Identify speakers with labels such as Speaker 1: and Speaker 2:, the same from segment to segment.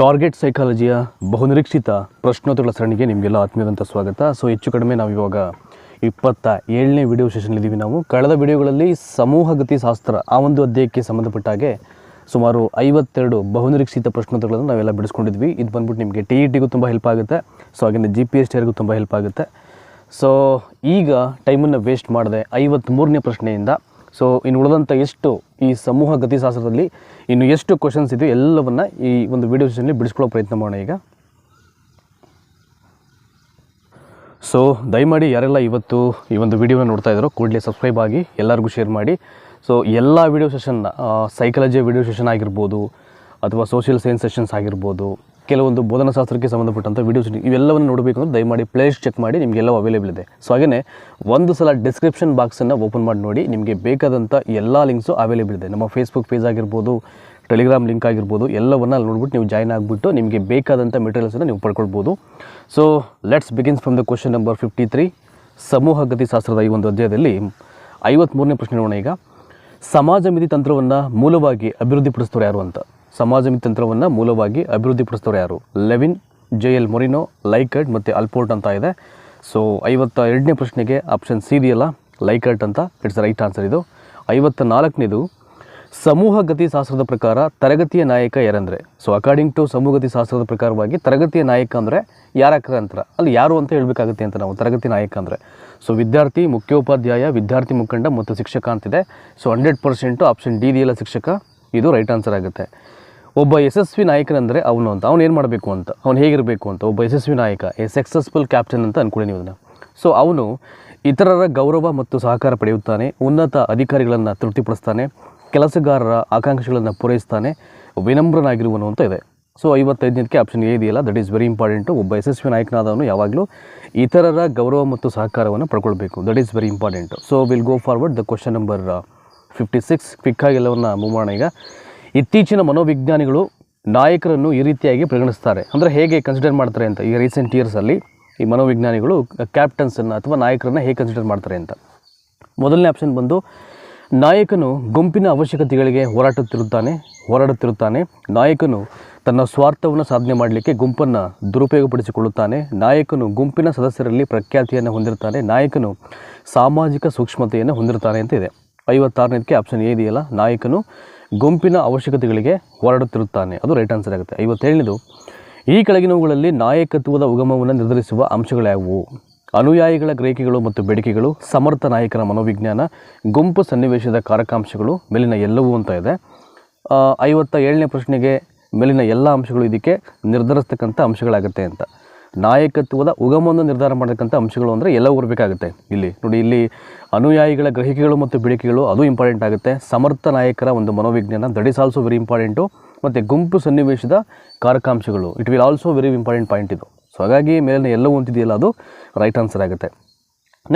Speaker 1: Target ಸೈಕಾಲಜಿಯ ಬಹುನಿರೀಕ್ಷಿತ ಪ್ರಶ್ನೋತ್ತರಗಳ ಸರಣಿಗೆ ನಿಮಗೆಲ್ಲ ಆತ್ಮೀಯದಂಥ ಸ್ವಾಗತ. ಸೊ ಹೆಚ್ಚು ಕಡಿಮೆ ನಾವು ಇವಾಗ ಇಪ್ಪತ್ತ ಏಳನೇ ವಿಡಿಯೋ ಸೆಷನ್ ಇದ್ದೀವಿ ನಾವು. ಕಳೆದ ವಿಡಿಯೋಗಳಲ್ಲಿ ಸಮೂಹ ಗತಿಶಾಸ್ತ್ರ ಆ ಒಂದು ಅಧ್ಯಾಯಕ್ಕೆ ಸಂಬಂಧಪಟ್ಟ ಹಾಗೆ ಸುಮಾರು ಐವತ್ತೆರಡು ಬಹುನಿರೀಕ್ಷಿತ ಪ್ರಶ್ನೋತ್ತರಗಳನ್ನು ನಾವೆಲ್ಲ ಬಿಡಿಸ್ಕೊಂಡಿದ್ವಿ. ಇದು ಬಂದ್ಬಿಟ್ಟು ನಿಮಗೆ ಟಿ ಇ ಟಿಗೂ ತುಂಬ ಹೆಲ್ಪ್ ಆಗುತ್ತೆ. ಸೊ ಹಾಗೆಯೇ ಜಿ ಪಿ ಎಸ್ ಟಿಯರ್ಗೂ ತುಂಬ ಹೆಲ್ಪ್ ಆಗುತ್ತೆ. ಸೊ ಈಗ ಟೈಮನ್ನು ವೇಸ್ಟ್ ಮಾಡದೆ ಐವತ್ತ್ಮೂರನೇ ಪ್ರಶ್ನೆಯಿಂದ ಸೊ ಇನ್ನು ಉಳಿದಂಥ ಎಷ್ಟು ಈ ಸಮೂಹ ಗತಿಶಾಸ್ತ್ರದಲ್ಲಿ ಇನ್ನು ಎಷ್ಟು ಕ್ವಶನ್ಸ್ ಇದೆಯೋ ಎಲ್ಲವನ್ನ ಈ ಒಂದು ವಿಡಿಯೋ ಸೆಷನಲ್ಲಿ ಬಿಡಿಸ್ಕೊಳ್ಳೋ ಪ್ರಯತ್ನ ಮಾಡೋಣ ಈಗ. ಸೊ ದಯಮಾಡಿ ಯಾರೆಲ್ಲ ಇವತ್ತು ಈ ಒಂದು ವಿಡಿಯೋನ ನೋಡ್ತಾ ಇದ್ದಾರೋ ಕೂಡಲೇ ಸಬ್ಸ್ಕ್ರೈಬ್ ಆಗಿ ಎಲ್ಲರಿಗೂ ಶೇರ್ ಮಾಡಿ. ಸೊ ಎಲ್ಲ ವಿಡಿಯೋ ಸೆಷನ್ನ ಸೈಕಾಲಜಿ ವಿಡಿಯೋ ಸೆಷನ್ ಆಗಿರ್ಬೋದು ಅಥವಾ ಸೋಷಿಯಲ್ ಸೈನ್ಸ್ ಸೆಷನ್ಸ್ ಆಗಿರ್ಬೋದು ಕೆಲವೊಂದು ಬೋಧನಾಶಾಸ್ತ್ರಕ್ಕೆ ಸಂಬಂಧಪಟ್ಟಂಥ ವಿಡಿಯೋಸ್ ಇವೆಲ್ಲವನ್ನು ನೋಡಬೇಕು ಅಂದರೆ ದಯಮಾಡಿ ಪ್ಲೇಸ್ ಚೆಕ್ ಮಾಡಿ, ನಿಮಗೆಲ್ಲ ಅವೈಲೇಬಲ್ ಇದೆ. ಸೊ ಹಾಗೆಯೇ ಒಂದು ಸಲ ಡಿಸ್ಕ್ರಿಪ್ಷನ್ ಬಾಕ್ಸನ್ನು ಓಪನ್ ಮಾಡಿ ನೋಡಿ, ನಿಮಗೆ ಬೇಕಾದಂಥ ಎಲ್ಲ ಲಿಂಕ್ಸು ಅವೈಲೇಬಲ್ ಇದೆ. ನಮ್ಮ ಫೇಸ್ಬುಕ್ ಪೇಜ್ ಆಗಿರ್ಬೋದು ಟೆಲಿಗ್ರಾಮ್ ಲಿಂಕ್ ಆಗಿರ್ಬೋದು, ಎಲ್ಲವನ್ನ ಅಲ್ಲಿ ನೋಡ್ಬಿಟ್ಟು ನೀವು ಜಾಯ್ನ್ ಆಗಿಬಿಟ್ಟು ನಿಮಗೆ ಬೇಕಾದಂಥ ಮೆಟೀರಿಯಲ್ಸನ್ನು ನೀವು ಪಡ್ಕೊಳ್ಬೋದು. So let's begins from the question number fifty three ಸಮೂಹ ಗತಿಶಾಸ್ತ್ರದ ಈ ಒಂದು ಅಧ್ಯಾಯದಲ್ಲಿ ಐವತ್ತ್ಮೂರನೇ ಪ್ರಶ್ನೆ ನೋಡೋಣ ಈಗ. ಸಮಾಜ ಮಿತಿ ತಂತ್ರವನ್ನು ಮೂಲವಾಗಿ ಅಭಿವೃದ್ಧಿಪಡಿಸಿದವರು ಯಾರು ಅಂತ? ಸಮಾಜ ಮಿತಂತ್ರವನ್ನು ತಂತ್ರವನ್ನು ಮೂಲವಾಗಿ ಅಭಿವೃದ್ಧಿಪಡಿಸಿದವರು ಯಾರು? Lewin J L Moreno, Likert ಮತ್ತು ಅಲ್ಪೋರ್ಟ್ ಅಂತ ಇದೆ. ಸೊ ಐವತ್ತ ಎರಡನೇ ಪ್ರಶ್ನೆಗೆ ಆಪ್ಷನ್ ಸಿ ಇದೆಯಲ್ಲ? ಲೈಕರ್ಟ್ ಅಂತ ಇಟ್ಸ್ ರೈಟ್ ಆನ್ಸರ್ ಇದು. ಐವತ್ತ ನಾಲ್ಕನೇದು, ಸಮೂಹ ಗತಿಶಾಸ್ತ್ರದ ಪ್ರಕಾರ ತರಗತಿಯ ನಾಯಕ ಯಾರಂದರೆ? ಸೊ ಅಕಾರ್ಡಿಂಗ್ ಟು ಸಮೂಹ ಗತಿಶಾಸ್ತ್ರದ ಪ್ರಕಾರವಾಗಿ ತರಗತಿಯ ನಾಯಕ ಅಂದರೆ ಯಾರಕ್ರ ಅಂತರ? ಅಲ್ಲಿ ಯಾರು ಅಂತ ಹೇಳಬೇಕಾಗುತ್ತೆ ಅಂತ ನಾವು ತರಗತಿ ನಾಯಕ ಅಂದರೆ. ಸೊ ವಿದ್ಯಾರ್ಥಿ, ಮುಖ್ಯೋಪಾಧ್ಯಾಯ, ವಿದ್ಯಾರ್ಥಿ ಮುಖಂಡ ಮತ್ತು ಶಿಕ್ಷಕ ಅಂತಿದೆ. So hundred percent option D ಇದೆಯಲ್ಲ ಶಿಕ್ಷಕ? ಇದು ರೈಟ್ ಆನ್ಸರ್ ಆಗುತ್ತೆ. ಒಬ್ಬ ಯಶಸ್ವಿ ನಾಯಕನಂದರೆ ಅವನು ಅಂತ. ಅವನು ಏನು ಮಾಡಬೇಕು ಅಂತ? ಅವನು ಹೇಗಿರಬೇಕು ಅಂತ? ಒಬ್ಬ ಯಶಸ್ವಿ ನಾಯಕ, ಎ ಸಕ್ಸಸ್ಫುಲ್ ಕ್ಯಾಪ್ಟನ್ ಅಂತ ಅಂದ್ಕೊಳ್ಳಿ ನೀವು ಅದನ್ನು ಸೊ ಅವನು ಇತರರ ಗೌರವ ಮತ್ತು ಸಹಕಾರ ಪಡೆಯುತ್ತಾನೆ, ಉನ್ನತ ಅಧಿಕಾರಿಗಳನ್ನು ತೃಪ್ತಿಪಡಿಸ್ತಾನೆ, ಕೆಲಸಗಾರರ ಆಕಾಂಕ್ಷೆಗಳನ್ನು ಪೂರೈಸ್ತಾನೆ, ವಿನಮ್ರನಾಗಿರುವನು ಅಂತ ಇದೆ. ಸೊ ಐವತ್ತೈದನೇದಕ್ಕೆ ಆಪ್ಷನ್ ಎ ಇದೆಯಲ್ಲ ದಟ್ ಈಸ್ ವೆರಿ ಇಂಪಾರ್ಟೆಂಟು ಒಬ್ಬ ಯಶಸ್ವಿ ನಾಯಕನಾದವನು ಯಾವಾಗಲೂ ಇತರರ ಗೌರವ ಮತ್ತು ಸಹಕಾರವನ್ನು ಪಡ್ಕೊಳ್ಬೇಕು. That is very important so will go forward the question number fifty six ಕ್ವಿಕ್ಕಾಗಿ ಎಲ್ಲವನ್ನು ಮೂವ್ ಮಾಡೋಣ ಈಗ. ಇತ್ತೀಚಿನ ಮನೋವಿಜ್ಞಾನಿಗಳು ನಾಯಕರನ್ನು ಈ ರೀತಿಯಾಗಿ ಪರಿಗಣಿಸ್ತಾರೆ. ಅಂದರೆ ಹೇಗೆ ಕನ್ಸಿಡರ್ ಮಾಡ್ತಾರೆ ಅಂತ ಈ ರೀಸೆಂಟ್ ಇಯರ್ಸಲ್ಲಿ ಈ ಮನೋವಿಜ್ಞಾನಿಗಳು ಕ್ಯಾಪ್ಟನ್ಸನ್ನು ಅಥವಾ ನಾಯಕರನ್ನು ಹೇಗೆ ಕನ್ಸಿಡರ್ ಮಾಡ್ತಾರೆ ಅಂತ. ಮೊದಲನೇ ಆಪ್ಷನ್ ಬಂದು, ನಾಯಕನು ಗುಂಪಿನ ಅವಶ್ಯಕತೆಗಳಿಗೆ ಹೋರಾಟುತ್ತಿರುತ್ತಾನೆ, ಹೋರಾಡುತ್ತಿರುತ್ತಾನೆ. ನಾಯಕನು ತನ್ನ ಸ್ವಾರ್ಥವನ್ನು ಸಾಧನೆ ಮಾಡಲಿಕ್ಕೆ ಗುಂಪನ್ನು ದುರುಪಯೋಗಪಡಿಸಿಕೊಳ್ಳುತ್ತಾನೆ. ನಾಯಕನು ಗುಂಪಿನ ಸದಸ್ಯರಲ್ಲಿ ಪ್ರಖ್ಯಾತಿಯನ್ನು ಹೊಂದಿರ್ತಾನೆ ನಾಯಕನು ಸಾಮಾಜಿಕ ಸೂಕ್ಷ್ಮತೆಯನ್ನು ಹೊಂದಿರುತ್ತಾನೆ ಅಂತ ಇದೆ. ಐವತ್ತಾರನೇದಕ್ಕೆ ಆಪ್ಷನ್ ಏ ಇದೆಯಲ್ಲ, ನಾಯಕನು ಗುಂಪಿನ ಅವಶ್ಯಕತೆಗಳಿಗೆ ಹೊರಡುತ್ತಿರುತ್ತಾನೆ. ಅದು ರೈಟ್ ಆನ್ಸರ್ ಆಗುತ್ತೆ. ಐವತ್ತೇಳನೇದು ಈ ಕೆಳಗಿನವುಗಳಲ್ಲಿ ನಾಯಕತ್ವದ ಉಗಮವನ್ನು ನಿರ್ಧರಿಸುವ ಅಂಶಗಳ್ಯಾವುವು ಅನುಯಾಯಿಗಳ ಗ್ರಹಿಕೆಗಳು ಮತ್ತು ಬೇಡಿಕೆಗಳು, ಸಮರ್ಥ ನಾಯಕರ ಮನೋವಿಜ್ಞಾನ, ಗುಂಪು ಸನ್ನಿವೇಶದ ಕಾರಕಾಂಶಗಳು ಮೇಲಿನ ಎಲ್ಲವೂ ಅಂತ ಇದೆ. ಐವತ್ತ ಏಳನೇ ಪ್ರಶ್ನೆಗೆ ಮೇಲಿನ ಎಲ್ಲ ಅಂಶಗಳು ಇದಕ್ಕೆ ನಿರ್ಧರಿಸ್ತಕ್ಕಂಥ ಅಂಶಗಳಾಗುತ್ತೆ ಅಂತ. ನಾಯಕತ್ವದ ಉಗಮವನ್ನು ನಿರ್ಧಾರ ಮಾಡತಕ್ಕಂಥ ಅಂಶಗಳು ಅಂದರೆ ಎಲ್ಲವೂ ಬರಬೇಕಾಗುತ್ತೆ ಇಲ್ಲಿ ನೋಡಿ, ಇಲ್ಲಿ ಅನುಯಾಯಿಗಳ ಗ್ರಹಿಕೆಗಳು ಮತ್ತು ಬೇಡಿಕೆಗಳು ಅದು ಇಂಪಾರ್ಟೆಂಟ್ ಆಗುತ್ತೆ. ಸಮರ್ಥ ನಾಯಕರ ಒಂದು ಮನೋವಿಜ್ಞಾನ that is also very important ಮತ್ತು ಗುಂಪು ಸನ್ನಿವೇಶದ ಕಾರಕಾಂಶಗಳು it will also very important point ಇದು. ಸೊ ಹಾಗಾಗಿ ಮೇಲಿನ ಎಲ್ಲವೂ ಅಂತಿದೆಯಲ್ಲ ಅದು? ರೈಟ್ ಆನ್ಸರ್ ಆಗುತ್ತೆ.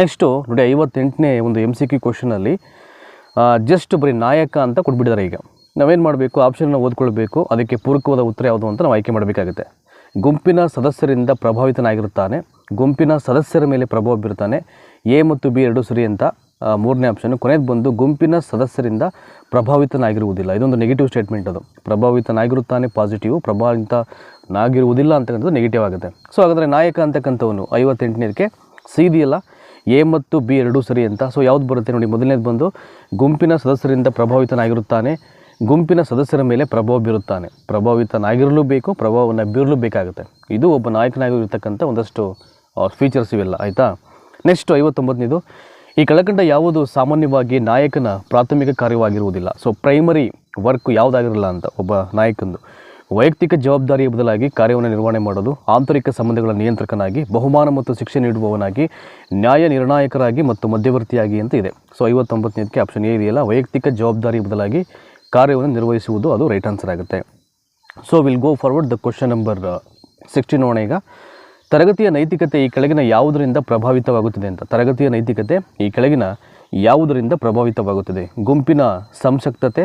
Speaker 1: ನೆಕ್ಸ್ಟು ನೋಡಿ, ಐವತ್ತೆಂಟನೇ ಒಂದು ಎಂ ಸಿ ಕ್ಯೂ ಕ್ವಶನಲ್ಲಿ ಜಸ್ಟ್ ಬರೀ ನಾಯಕ ಅಂತ ಕೊಟ್ಬಿಟ್ಟಿದ್ದಾರೆ ಈಗ. ನಾವೇನು ಮಾಡಬೇಕು? ಆಪ್ಷನ್ನ ಓದ್ಕೊಳ್ಬೇಕು. ಅದಕ್ಕೆ ಪೂರಕವಾದ ಉತ್ತರ ಯಾವುದು ಅಂತ ನಾವು ಆಯ್ಕೆ ಮಾಡಬೇಕಾಗುತ್ತೆ. ಗುಂಪಿನ ಸದಸ್ಯರಿಂದ ಪ್ರಭಾವಿತನಾಗಿರುತ್ತಾನೆ. ಗುಂಪಿನ ಸದಸ್ಯರ ಮೇಲೆ ಪ್ರಭಾವ ಬೀರುತ್ತಾನೆ. ಎ ಮತ್ತು ಬಿ ಎರಡು ಸರಿ ಅಂತ ಮೂರನೇ ಆಪ್ಷನ್. ಕೊನೆಯದು ಬಂದು ಗುಂಪಿನ ಸದಸ್ಯರಿಂದ ಪ್ರಭಾವಿತನಾಗಿರುವುದಿಲ್ಲ. ಇದೊಂದು ನೆಗೆಟಿವ್ ಸ್ಟೇಟ್ಮೆಂಟ್ ಅದು. ಪ್ರಭಾವಿತನಾಗಿರುತ್ತಾನೆ ಪಾಸಿಟಿವ್ ಪ್ರಭಾವಿತನಾಗಿರುವುದಿಲ್ಲ ಅಂತಕ್ಕಂಥದ್ದು ನೆಗೆಟಿವ್ ಆಗುತ್ತೆ. ಸೊ ಹಾಗಾದರೆ ನಾಯಕ ಅಂತಕ್ಕಂಥವನು ಐವತ್ತೆಂಟನೇದಕ್ಕೆ ಸೀದಿಯಲ್ಲ ಎ ಮತ್ತು ಬಿ ಎರಡೂ ಸರಿ ಅಂತ. ಸೊ ಯಾವ್ದು ಬರುತ್ತೆ ನೋಡಿ, ಮೊದಲನೇದು ಬಂದು ಗುಂಪಿನ ಸದಸ್ಯರಿಂದ ಪ್ರಭಾವಿತನಾಗಿರುತ್ತಾನೆ ಗುಂಪಿನ ಸದಸ್ಯರ ಮೇಲೆ ಪ್ರಭಾವ ಬೀರುತ್ತಾನೆ. ಪ್ರಭಾವಿತನಾಗಿರಲೂ ಬೇಕು ಪ್ರಭಾವವನ್ನು ಬೀರಲು ಬೇಕಾಗುತ್ತೆ ಇದು ಒಬ್ಬ ನಾಯಕನಾಗಿರ್ತಕ್ಕಂಥ ಒಂದಷ್ಟು ಫೀಚರ್ಸ್ ಇವೆಲ್ಲ, ಆಯಿತಾ? ನೆಕ್ಸ್ಟ್ ಐವತ್ತೊಂಬತ್ತನೇದು, ಈ ಕೆಳಕಂಡ ಯಾವುದು ಸಾಮಾನ್ಯವಾಗಿ ನಾಯಕನ ಪ್ರಾಥಮಿಕ ಕಾರ್ಯವಾಗಿರುವುದಿಲ್ಲ. ಸೊ ಪ್ರೈಮರಿ ವರ್ಕ್ ಯಾವುದಾಗಿರಲ್ಲ ಅಂತ ಒಬ್ಬ ನಾಯಕಂದು. ವೈಯಕ್ತಿಕ ಜವಾಬ್ದಾರಿಯ ಬದಲಾಗಿ ಕಾರ್ಯವನ್ನು ನಿರ್ವಹಣೆ ಮಾಡೋದು, ಆಂತರಿಕ ಸಂಬಂಧಗಳ ನಿಯಂತ್ರಕನಾಗಿ, ಬಹುಮಾನ ಮತ್ತು ಶಿಕ್ಷೆ ನೀಡುವವನಾಗಿ, ನ್ಯಾಯ ನಿರ್ಣಾಯಕರಾಗಿ ಮತ್ತು ಮಧ್ಯವರ್ತಿಯಾಗಿ ಅಂತ ಇದೆ. ಸೊ ಐವತ್ತೊಂಬತ್ತನೇದಕ್ಕೆ ಆಪ್ಷನ್ ಎ ಇದೆಯಲ್ಲ, ವೈಯಕ್ತಿಕ ಜವಾಬ್ದಾರಿಯ ಬದಲಾಗಿ ಕಾರ್ಯವನ್ನು ನಿರ್ವಹಿಸುವುದು ಅದು ರೈಟ್ ಆನ್ಸರ್ ಆಗುತ್ತೆ. So will go forward the question number sixteen ನೋಡೋಣ ಈಗ. ತರಗತಿಯ ನೈತಿಕತೆ ಈ ಕೆಳಗಿನ ಯಾವುದರಿಂದ ಪ್ರಭಾವಿತವಾಗುತ್ತದೆ ಅಂತ. ತರಗತಿಯ ನೈತಿಕತೆ ಈ ಕೆಳಗಿನ ಯಾವುದರಿಂದ ಪ್ರಭಾವಿತವಾಗುತ್ತದೆ? ಗುಂಪಿನ ಸಂಸಕ್ತತೆ,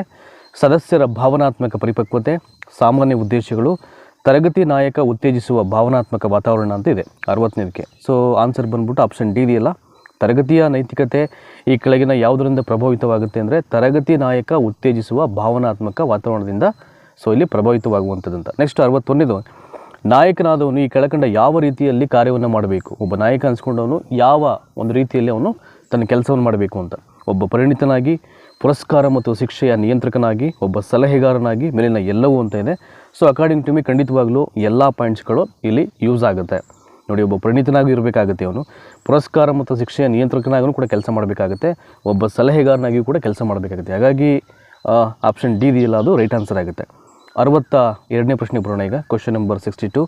Speaker 1: ಸದಸ್ಯರ ಭಾವನಾತ್ಮಕ ಪರಿಪಕ್ವತೆ, ಸಾಮಾನ್ಯ ಉದ್ದೇಶಗಳು, ತರಗತಿ ನಾಯಕ ಉತ್ತೇಜಿಸುವ ಭಾವನಾತ್ಮಕ ವಾತಾವರಣ ಅಂತ ಇದೆ. ಅರವತ್ತನೇದಕ್ಕೆ. ಸೊ ಆನ್ಸರ್ ಬಂದ್ಬಿಟ್ಟು ಆಪ್ಷನ್ ಡಿ ಇದೆಯಲ್ಲ ತರಗತಿಯ ನೈತಿಕತೆ ಈ ಕೆಳಗಿನ ಯಾವುದರಿಂದ ಪ್ರಭಾವಿತವಾಗುತ್ತೆ ಅಂದರೆ ತರಗತಿ ನಾಯಕ ಉತ್ತೇಜಿಸುವ ಭಾವನಾತ್ಮಕ ವಾತಾವರಣದಿಂದ ಸೊ ಇಲ್ಲಿ ಪ್ರಭಾವಿತವಾಗುವಂಥದ್ದು ಅಂತ ನೆಕ್ಸ್ಟ್ ಅರವತ್ತೊಂದನೇದು, ನಾಯಕನಾದವನು ಈ ಕೆಳಕಂಡ ಯಾವ ರೀತಿಯಲ್ಲಿ ಕಾರ್ಯವನ್ನು ಮಾಡಬೇಕು? ಒಬ್ಬ ನಾಯಕ ಅನಿಸ್ಕೊಂಡವನು ಯಾವ ಒಂದು ರೀತಿಯಲ್ಲಿ ಅವನು ತನ್ನ ಕೆಲಸವನ್ನು ಮಾಡಬೇಕು ಅಂತ. ಒಬ್ಬ ಪರಿಣಿತನಾಗಿ, ಪುರಸ್ಕಾರ ಮತ್ತು ಶಿಕ್ಷೆಯ ನಿಯಂತ್ರಕನಾಗಿ, ಒಬ್ಬ ಸಲಹೆಗಾರನಾಗಿ ಮೇಲಿನ ಎಲ್ಲವೂ ಅಂತ ಇದೆ. ಸೊ ಅಕಾರ್ಡಿಂಗ್ ಟು ಮಿ ಖಂಡಿತವಾಗ್ಲೂ ಎಲ್ಲ ಪಾಯಿಂಟ್ಸ್ಗಳು ಇಲ್ಲಿ ಯೂಸ್ ಆಗುತ್ತೆ. ನೋಡಿ, ಒಬ್ಬ ಪರಿಣಿತನಾಗಿ ಇರಬೇಕಾಗುತ್ತೆ ಅವನು. ಪುರಸ್ಕಾರ ಮತ್ತು ಶಿಕ್ಷೆಯ ನಿಯಂತ್ರಕನಾಗೂ ಕೂಡ ಕೆಲಸ ಮಾಡಬೇಕಾಗುತ್ತೆ. ಒಬ್ಬ ಸಲಹೆಗಾರನಾಗಿಯೂ ಕೂಡ ಕೆಲಸ ಮಾಡಬೇಕಾಗುತ್ತೆ. ಹಾಗಾಗಿ ಆಪ್ಷನ್ ಡಿ ಇದೆಯಲ್ಲ, ಅದು ರೈಟ್ ಆನ್ಸರ್ ಆಗುತ್ತೆ. ಅರವತ್ತ ಎರಡನೇ ಪ್ರಶ್ನೆ ಬರೋಣ ಈಗ. ಕ್ವಶನ್ ನಂಬರ್ ಸಿಕ್ಸ್ಟಿ ಟು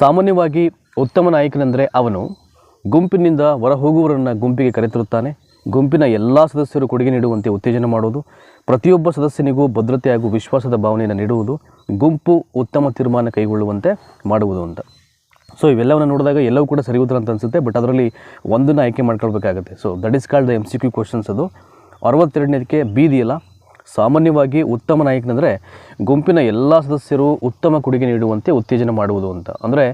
Speaker 1: ಸಾಮಾನ್ಯವಾಗಿ ಉತ್ತಮ ನಾಯಕನೆಂದರೆ ಅವನು ಗುಂಪಿನಿಂದ ಹೊರ ಹೋಗುವವರನ್ನು ಗುಂಪಿಗೆ ಕರೆತರುತ್ತಾನೆ. ಗುಂಪಿನ ಎಲ್ಲ ಸದಸ್ಯರು ಕೊಡುಗೆ ನೀಡುವಂತೆ ಉತ್ತೇಜನ ಮಾಡುವುದು. ಪ್ರತಿಯೊಬ್ಬ ಸದಸ್ಯನಿಗೂ ಭದ್ರತೆ ಹಾಗೂ ವಿಶ್ವಾಸದ ಭಾವನೆಯನ್ನು ನೀಡುವುದು. ಗುಂಪು ಉತ್ತಮ ತೀರ್ಮಾನ ಕೈಗೊಳ್ಳುವಂತೆ ಮಾಡುವುದು ಅಂತ. ಸೊ ಇವೆಲ್ಲವನ್ನು ನೋಡಿದಾಗ ಎಲ್ಲವೂ ಕೂಡ ಸರಿ ಉತ್ತರ ಅಂತ ಅನಿಸುತ್ತೆ ಬಟ್ ಅದರಲ್ಲಿ ಒಂದನ್ನು ಆಯ್ಕೆ ಮಾಡ್ಕೊಳ್ಬೇಕಾಗುತ್ತೆ. So that is called the M C Q questions ಅದು. ಅರವತ್ತೆರಡನೇದಕ್ಕೆ ಬೀದಿಯಲ್ಲ ಸಾಮಾನ್ಯವಾಗಿ ಉತ್ತಮ ನಾಯಕನಂದರೆ ಗುಂಪಿನ ಎಲ್ಲ ಸದಸ್ಯರು ಉತ್ತಮ ಕೊಡುಗೆ ನೀಡುವಂತೆ ಉತ್ತೇಜನ ಮಾಡುವುದು ಅಂತ. ಅಂದರೆ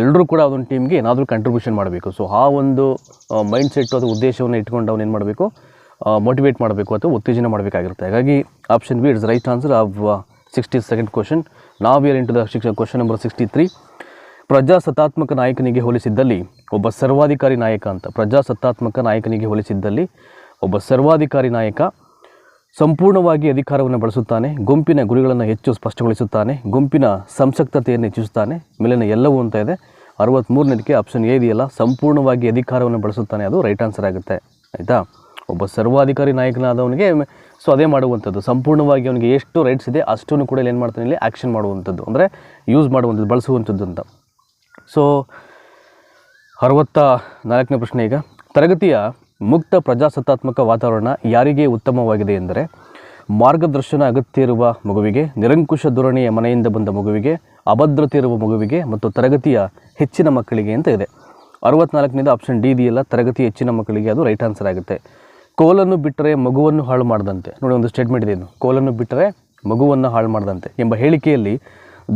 Speaker 1: ಎಲ್ಲರೂ ಕೂಡ ಅದೊಂದು ಟೀಮ್ಗೆ ಏನಾದರೂ ಕಂಟ್ರಿಬ್ಯೂಷನ್ ಮಾಡಬೇಕು. ಸೊ ಆ ಒಂದು ಮೈಂಡ್ ಸೆಟ್ ಅಥವಾ ಉದ್ದೇಶವನ್ನು ಇಟ್ಕೊಂಡು ಅವನು ಏನು ಮಾಡಬೇಕು? ಮೋಟಿವೇಟ್ ಮಾಡಬೇಕು ಅಥವಾ ಉತ್ತೇಜನ ಮಾಡಬೇಕಾಗಿರುತ್ತೆ. ಹಾಗಾಗಿ option B it's right answer of sixty second question ನಾವು ಇಯರ್ ಇಂಟು ದ ಶಿಕ್ಷ ಕ್ವಶನ್ ನಂಬರ್ ಸಿಕ್ಸ್ಟಿ ತ್ರೀ ಪ್ರಜಾಸತ್ತಾತ್ಮಕ ನಾಯಕನಿಗೆ ಹೋಲಿಸಿದ್ದಲ್ಲಿ ಒಬ್ಬ ಸರ್ವಾಧಿಕಾರಿ ನಾಯಕ ಅಂತ. ಪ್ರಜಾಸತ್ತಾತ್ಮಕ ನಾಯಕನಿಗೆ ಹೋಲಿಸಿದ್ದಲ್ಲಿ ಒಬ್ಬ ಸರ್ವಾಧಿಕಾರಿ ನಾಯಕ ಸಂಪೂರ್ಣವಾಗಿ ಅಧಿಕಾರವನ್ನು ಬಳಸುತ್ತಾನೆ, ಗುಂಪಿನ ಗುರಿಗಳನ್ನು ಹೆಚ್ಚು ಸ್ಪಷ್ಟಗೊಳಿಸುತ್ತಾನೆ, ಗುಂಪಿನ ಸಂಸಕ್ತತೆಯನ್ನು ಹೆಚ್ಚಿಸುತ್ತಾನೆ, ಮೇಲಿನ ಎಲ್ಲವೂ ಅಂತ ಇದೆ. ಅರವತ್ತ್ಮೂರನೇದಕ್ಕೆ ಆಪ್ಷನ್ ಎ ಇದೆಯಲ್ಲ, ಸಂಪೂರ್ಣವಾಗಿ ಅಧಿಕಾರವನ್ನು ಬಳಸುತ್ತಾನೆ. ಅದು ರೈಟ್ ಆನ್ಸರ್ ಆಗುತ್ತೆ. ಆಯಿತಾ? ಒಬ್ಬ ಸರ್ವಾಧಿಕಾರಿ ನಾಯಕನಾದವನಿಗೆ ಸೊ ಅದೇ ಮಾಡುವಂಥದ್ದು. ಸಂಪೂರ್ಣವಾಗಿ ಅವನಿಗೆ ಎಷ್ಟು ರೈಟ್ಸ್ ಇದೆ ಅಷ್ಟನ್ನು ಕೂಡ ಏನು ಮಾಡ್ತಾನೆ, ಇಲ್ಲಿ ಆ್ಯಕ್ಷನ್ ಮಾಡುವಂಥದ್ದು. ಅಂದರೆ ಯೂಸ್ ಮಾಡುವಂಥದ್ದು, ಬಳಸುವಂಥದ್ದು ಅಂತ. ಸೊ ಅರವತ್ತ ನಾಲ್ಕನೇ ಪ್ರಶ್ನೆ ಈಗ. ತರಗತಿಯ ಮುಕ್ತ ಪ್ರಜಾಸತ್ತಾತ್ಮಕ ವಾತಾವರಣ ಯಾರಿಗೆ ಉತ್ತಮವಾಗಿದೆ ಎಂದರೆ, ಮಾರ್ಗದರ್ಶನ ಅಗತ್ಯ ಇರುವ ಮಗುವಿಗೆ, ನಿರಂಕುಶ ಧೋರಣೆಯ ಮನೆಯಿಂದ ಬಂದ ಮಗುವಿಗೆ, ಅಭದ್ರತೆ ಇರುವ ಮಗುವಿಗೆ ಮತ್ತು ತರಗತಿಯ ಹೆಚ್ಚಿನ ಮಕ್ಕಳಿಗೆ ಅಂತ ಇದೆ. ಅರವತ್ನಾಲ್ಕನೇದು ಆಪ್ಷನ್ ಡಿ ಇದೆಯಲ್ಲ ತರಗತಿ ಹೆಚ್ಚಿನ ಮಕ್ಕಳಿಗೆ ಅದು ರೈಟ್ ಆನ್ಸರ್ ಆಗುತ್ತೆ. ಕೋಲನ್ನು ಬಿಟ್ಟರೆ ಮಗುವನ್ನು ಹಾಳು ಮಾಡದಂತೆ. ನೋಡಿ, ಒಂದು ಸ್ಟೇಟ್ಮೆಂಟ್ ಇದೆ ಇದು. ಕೋಲನ್ನು ಬಿಟ್ಟರೆ ಮಗುವನ್ನು ಹಾಳು ಮಾಡದಂತೆ ಎಂಬ ಹೇಳಿಕೆಯಲ್ಲಿ